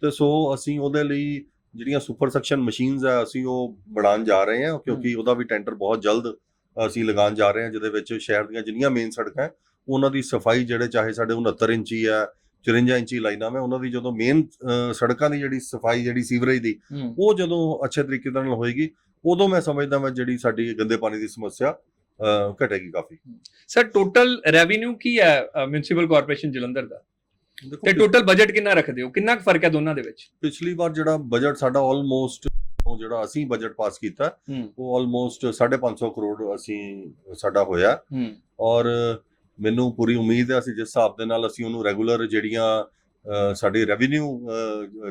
ਤੇ ਸੋ ਅਸੀਂ ਉਹਦੇ ਲਈ ਜਿਹੜੀਆਂ ਸੁਪਰ ਸਕਸ਼ਨ ਮਸ਼ੀਨਸ ਆ ਅਸੀਂ ਉਹ ਬਣਾਉਣ ਜਾ ਰਹੇ ਹਾਂ ਕਿਉਂਕਿ ਉਹਦਾ ਵੀ ਟੈਂਡਰ ਬਹੁਤ ਜਲਦ ਅਸੀਂ ਲਗਾਉਣ ਜਾ ਰਹੇ ਹਾਂ ਜਿਹਦੇ ਵਿੱਚ ਸ਼ਹਿਰ ਦੀਆਂ ਜਿੰਨੀਆਂ ਮੇਨ ਸੜਕਾਂ ਹੈ, ਉਹਨਾਂ ਦੀ ਸਫ਼ਾਈ ਜਿਹੜੇ ਚਾਹੇ ਸਾਡੇ 69 ਇੰਚੀ ਆ 54 ਇੰਚੀ ਲਾਈਨਾਂ ਮੈਂ ਉਹਨਾਂ ਦੀ ਜਦੋਂ ਮੇਨ ਸੜਕਾਂ ਦੀ ਜਿਹੜੀ ਸਫ਼ਾਈ ਜਿਹੜੀ ਸੀਵਰੇਜ ਦੀ ਉਹ ਜਦੋਂ ਅੱਛੇ ਤਰੀਕੇ ਨਾਲ ਹੋਏਗੀ ਉਦੋਂ ਮੈਂ ਸਮਝਦਾ ਮੈਂ ਜਿਹੜੀ ਸਾਡੀ ਗੰਦੇ ਪਾਣੀ ਦੀ ਸਮੱਸਿਆ ਘਟੇਗੀ ਕਾਫੀ। ਸਰ ਟੋਟਲ ਰੈਵਨਿਊ ਕੀ ਹੈ ਮਿਊਨਿਸਪਲ ਕਾਰਪੋਰੇਸ਼ਨ ਜਲੰਧਰ ਦਾ? ਤੇ ਟੋਟਲ ਬਜਟ ਕਿੰਨਾ ਰੱਖਦੇ ਹੋ? ਕਿੰਨਾ ਫ਼ਰਕ ਹੈ ਦੋਨਾਂ ਦੇ ਵਿੱਚ? ਪਿਛਲੀ ਵਾਰ ਜਿਹੜਾ ਬਜਟ ਸਾਡਾ ਆਲਮੋਸਟ ਜਿਹੜਾ ਅਸੀਂ ਬਜਟ ਪਾਸ ਕੀਤਾ ਉਹ ਆਲਮੋਸਟ 550 ਕਰੋੜ ਅਸੀਂ ਸਾਡਾ ਹੋਇਆ। ਔਰ ਮੈਨੂੰ ਪੂਰੀ ਉਮੀਦ ਹੈ ਅਸੀਂ ਜਿਸ ਹਿਸਾਬ ਦੇ ਨਾਲ ਅਸੀਂ ਉਹਨੂੰ ਰੈਗੂਲਰ ਜਿਹੜੀਆਂ ਸਾਡੀ ਰੈਵਨਿਊ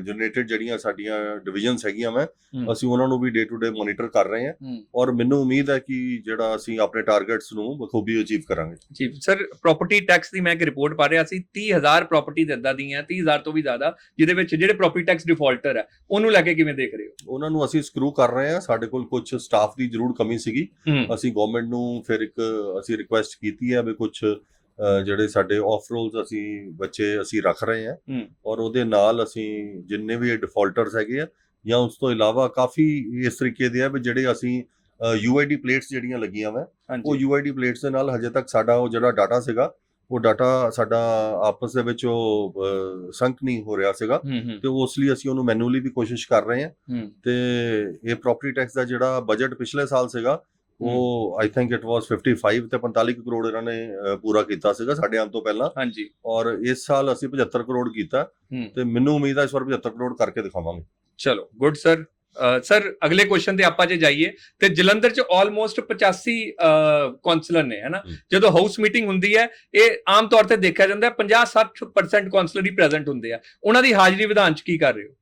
ਜਨਰੇਟਡ ਜਿਹੜੀਆਂ ਸਾਡੀਆਂ ਡਿਵੀਜ਼ਨਸ ਹੈਗੀਆਂ ਮੈਂ। ਅਸੀਂ ਉਹਨਾਂ ਨੂੰ ਵੀ ਡੇ ਟੂ ਡੇ ਮੋਨੀਟਰ ਕਰ ਰਹੇ ਹਾਂ। ਔਰ ਮੈਨੂੰ ਉਮੀਦ ਹੈ ਕਿ ਜਿਹੜਾ ਅਸੀਂ ਆਪਣੇ ਟਾਰਗੇਟਸ ਨੂੰ ਬਖੂਬੀ ਅਚੀਵ ਕਰਾਂਗੇ। ਜੀ ਸਰ ਪ੍ਰਾਪਰਟੀ ਟੈਕਸ ਦੀ ਮੈਂ ਇੱਕ ਰਿਪੋਰਟ ਪਾ ਰਿਹਾ ਸੀ। 30000 ਪ੍ਰਾਪਰਟੀ ਇਦਾਂ ਦੀਆਂ 30000 ਤੋਂ ਵੀ ਜ਼ਿਆਦਾ ਜਿਹਦੇ ਵਿੱਚ ਜਿਹੜੇ ਪ੍ਰਾਪਰਟੀ ਟੈਕਸ ਡਿਫਾਲਟਰ ਹੈ ਉਹਨੂੰ ਲੈ ਕੇ ਕਿਵੇਂ ਦੇਖ ਰਹੇ ਹੋ? ਉਹਨਾਂ ਨੂੰ ਅਸੀਂ ਸਕਰੂ ਕਰ ਰਹੇ ਹਾਂ। ਸਾਡੇ ਕੋਲ ਕੁਝ ਸਟਾਫ ਦੀ ਜ਼ਰੂਰ ਕਮੀ ਸੀਗੀ। ਅਸੀਂ ਗਵਰਨਮੈਂਟ ਨੂੰ ਫਿਰ ਇੱਕ ਅਸੀਂ ਰਿਕੁਐਸਟ ਕੀਤੀ ਹੈ ਵੀ ਕੁਝ ਜਿਹੜੇ ਸਾਡੇ ਆਫ ਰੋਲਸ ਅਸੀਂ ਬੱਚੇ ਅਸੀਂ ਰੱਖ ਰਹੇ ਹਾਂ। ਔਰ ਉਹਦੇ ਨਾਲ ਅਸੀਂ ਜਿੰਨੇ ਵੀ ਡਿਫਾਲਟਰਸ ਹੈਗੇ ਆ ਜਾਂ ਉਸ ਤੋਂ ਇਲਾਵਾ ਕਾਫੀ ਇਸ ਤਰੀਕੇ ਦੇ ਆ ਵੀ ਜਿਹੜੇ ਅਸੀਂ ਯੂਆਈਡੀ ਪਲੇਟਸ ਜਿਹੜੀਆਂ ਲੱਗੀਆਂ ਵਾ ਉਹ ਯੂਆਈਡੀ ਪਲੇਟਸ ਦੇ ਨਾਲ ਹਜੇ ਤੱਕ ਸਾਡਾ ਉਹ ਜਿਹੜਾ ਡਾਟਾ ਸੀਗਾ ਉਹ ਡਾਟਾ ਸਾਡਾ ਆਪਸ ਦੇ ਵਿੱਚ ਉਹ ਸੰਕ ਨਹੀਂ ਹੋ ਰਿਹਾ ਸੀਗਾ ਤੇ ਉਸ ਲਈ ਅਸੀਂ ਉਹਨੂੰ ਮੈਨੂਅਲੀ ਵੀ ਕੋਸ਼ਿਸ਼ ਕਰ ਰਹੇ ਹੂੰ ਤੇ ਇਹ ਪ੍ਰਾਪਰਟੀ ਟੈਕਸ ਦਾ ਜਿਹੜਾ ਬਜਟ ਪਿਛਲੇ ਸਾਲ ਸੀਗਾ ਉਹ ਆਈ ਥਿੰਕ ਇਟ ਵਾਸ 55 ਤੇ 45 ਕੁ ਕਰੋੜ ਇਹਨਾਂ ਨੇ ਪੂਰਾ ਕੀਤਾ ਸੀਗਾ ਸਾਡੇ ਆਉਣ ਤੋਂ ਪਹਿਲਾਂ। ਹਾਂਜੀ। ਔਰ ਇਸ ਸਾਲ ਅਸੀਂ 75 ਕਰੋੜ ਕੀਤਾ। ਤੇ ਮੈਨੂੰ ਉਮੀਦ ਹੈ ਇਸ ਵਾਰ 75 ਕਰੋੜ ਕਰਕੇ ਦਿਖਾਵਾਂਗੇ। ਚਲੋ ਗੁੱਡ ਸਰ। ਸਰ ਅਗਲੇ ਕੁਐਸਚਨ ਤੇ ਆਪਾਂ ਜੇ ਜਾਈਏ ਤੇ ਜਲੰਧਰ ਚ ਆਲਮੋਸਟ 85 ਕਾਉਂਸਲਰ ਨੇ ਹੈਨਾ। ਜਦੋਂ ਹਾਊਸ ਮੀਟਿੰਗ ਹੁੰਦੀ ਹੈ ਇਹ ਆਮ ਤੌਰ ਤੇ ਦੇਖਿਆ ਜਾਂਦਾ ਹੈ 50-60% ਕਾਉਂਸਲਰ ਹੀ ਪ੍ਰੈਜ਼ੈਂਟ ਹੁੰਦੇ ਆ। ਉਹਨਾਂ ਦੀ ਹਾਜ਼ਰੀ ਵਿਧਾਨ ਚ ਕੀ ਕਰ ਰਹੇ ਹੋ?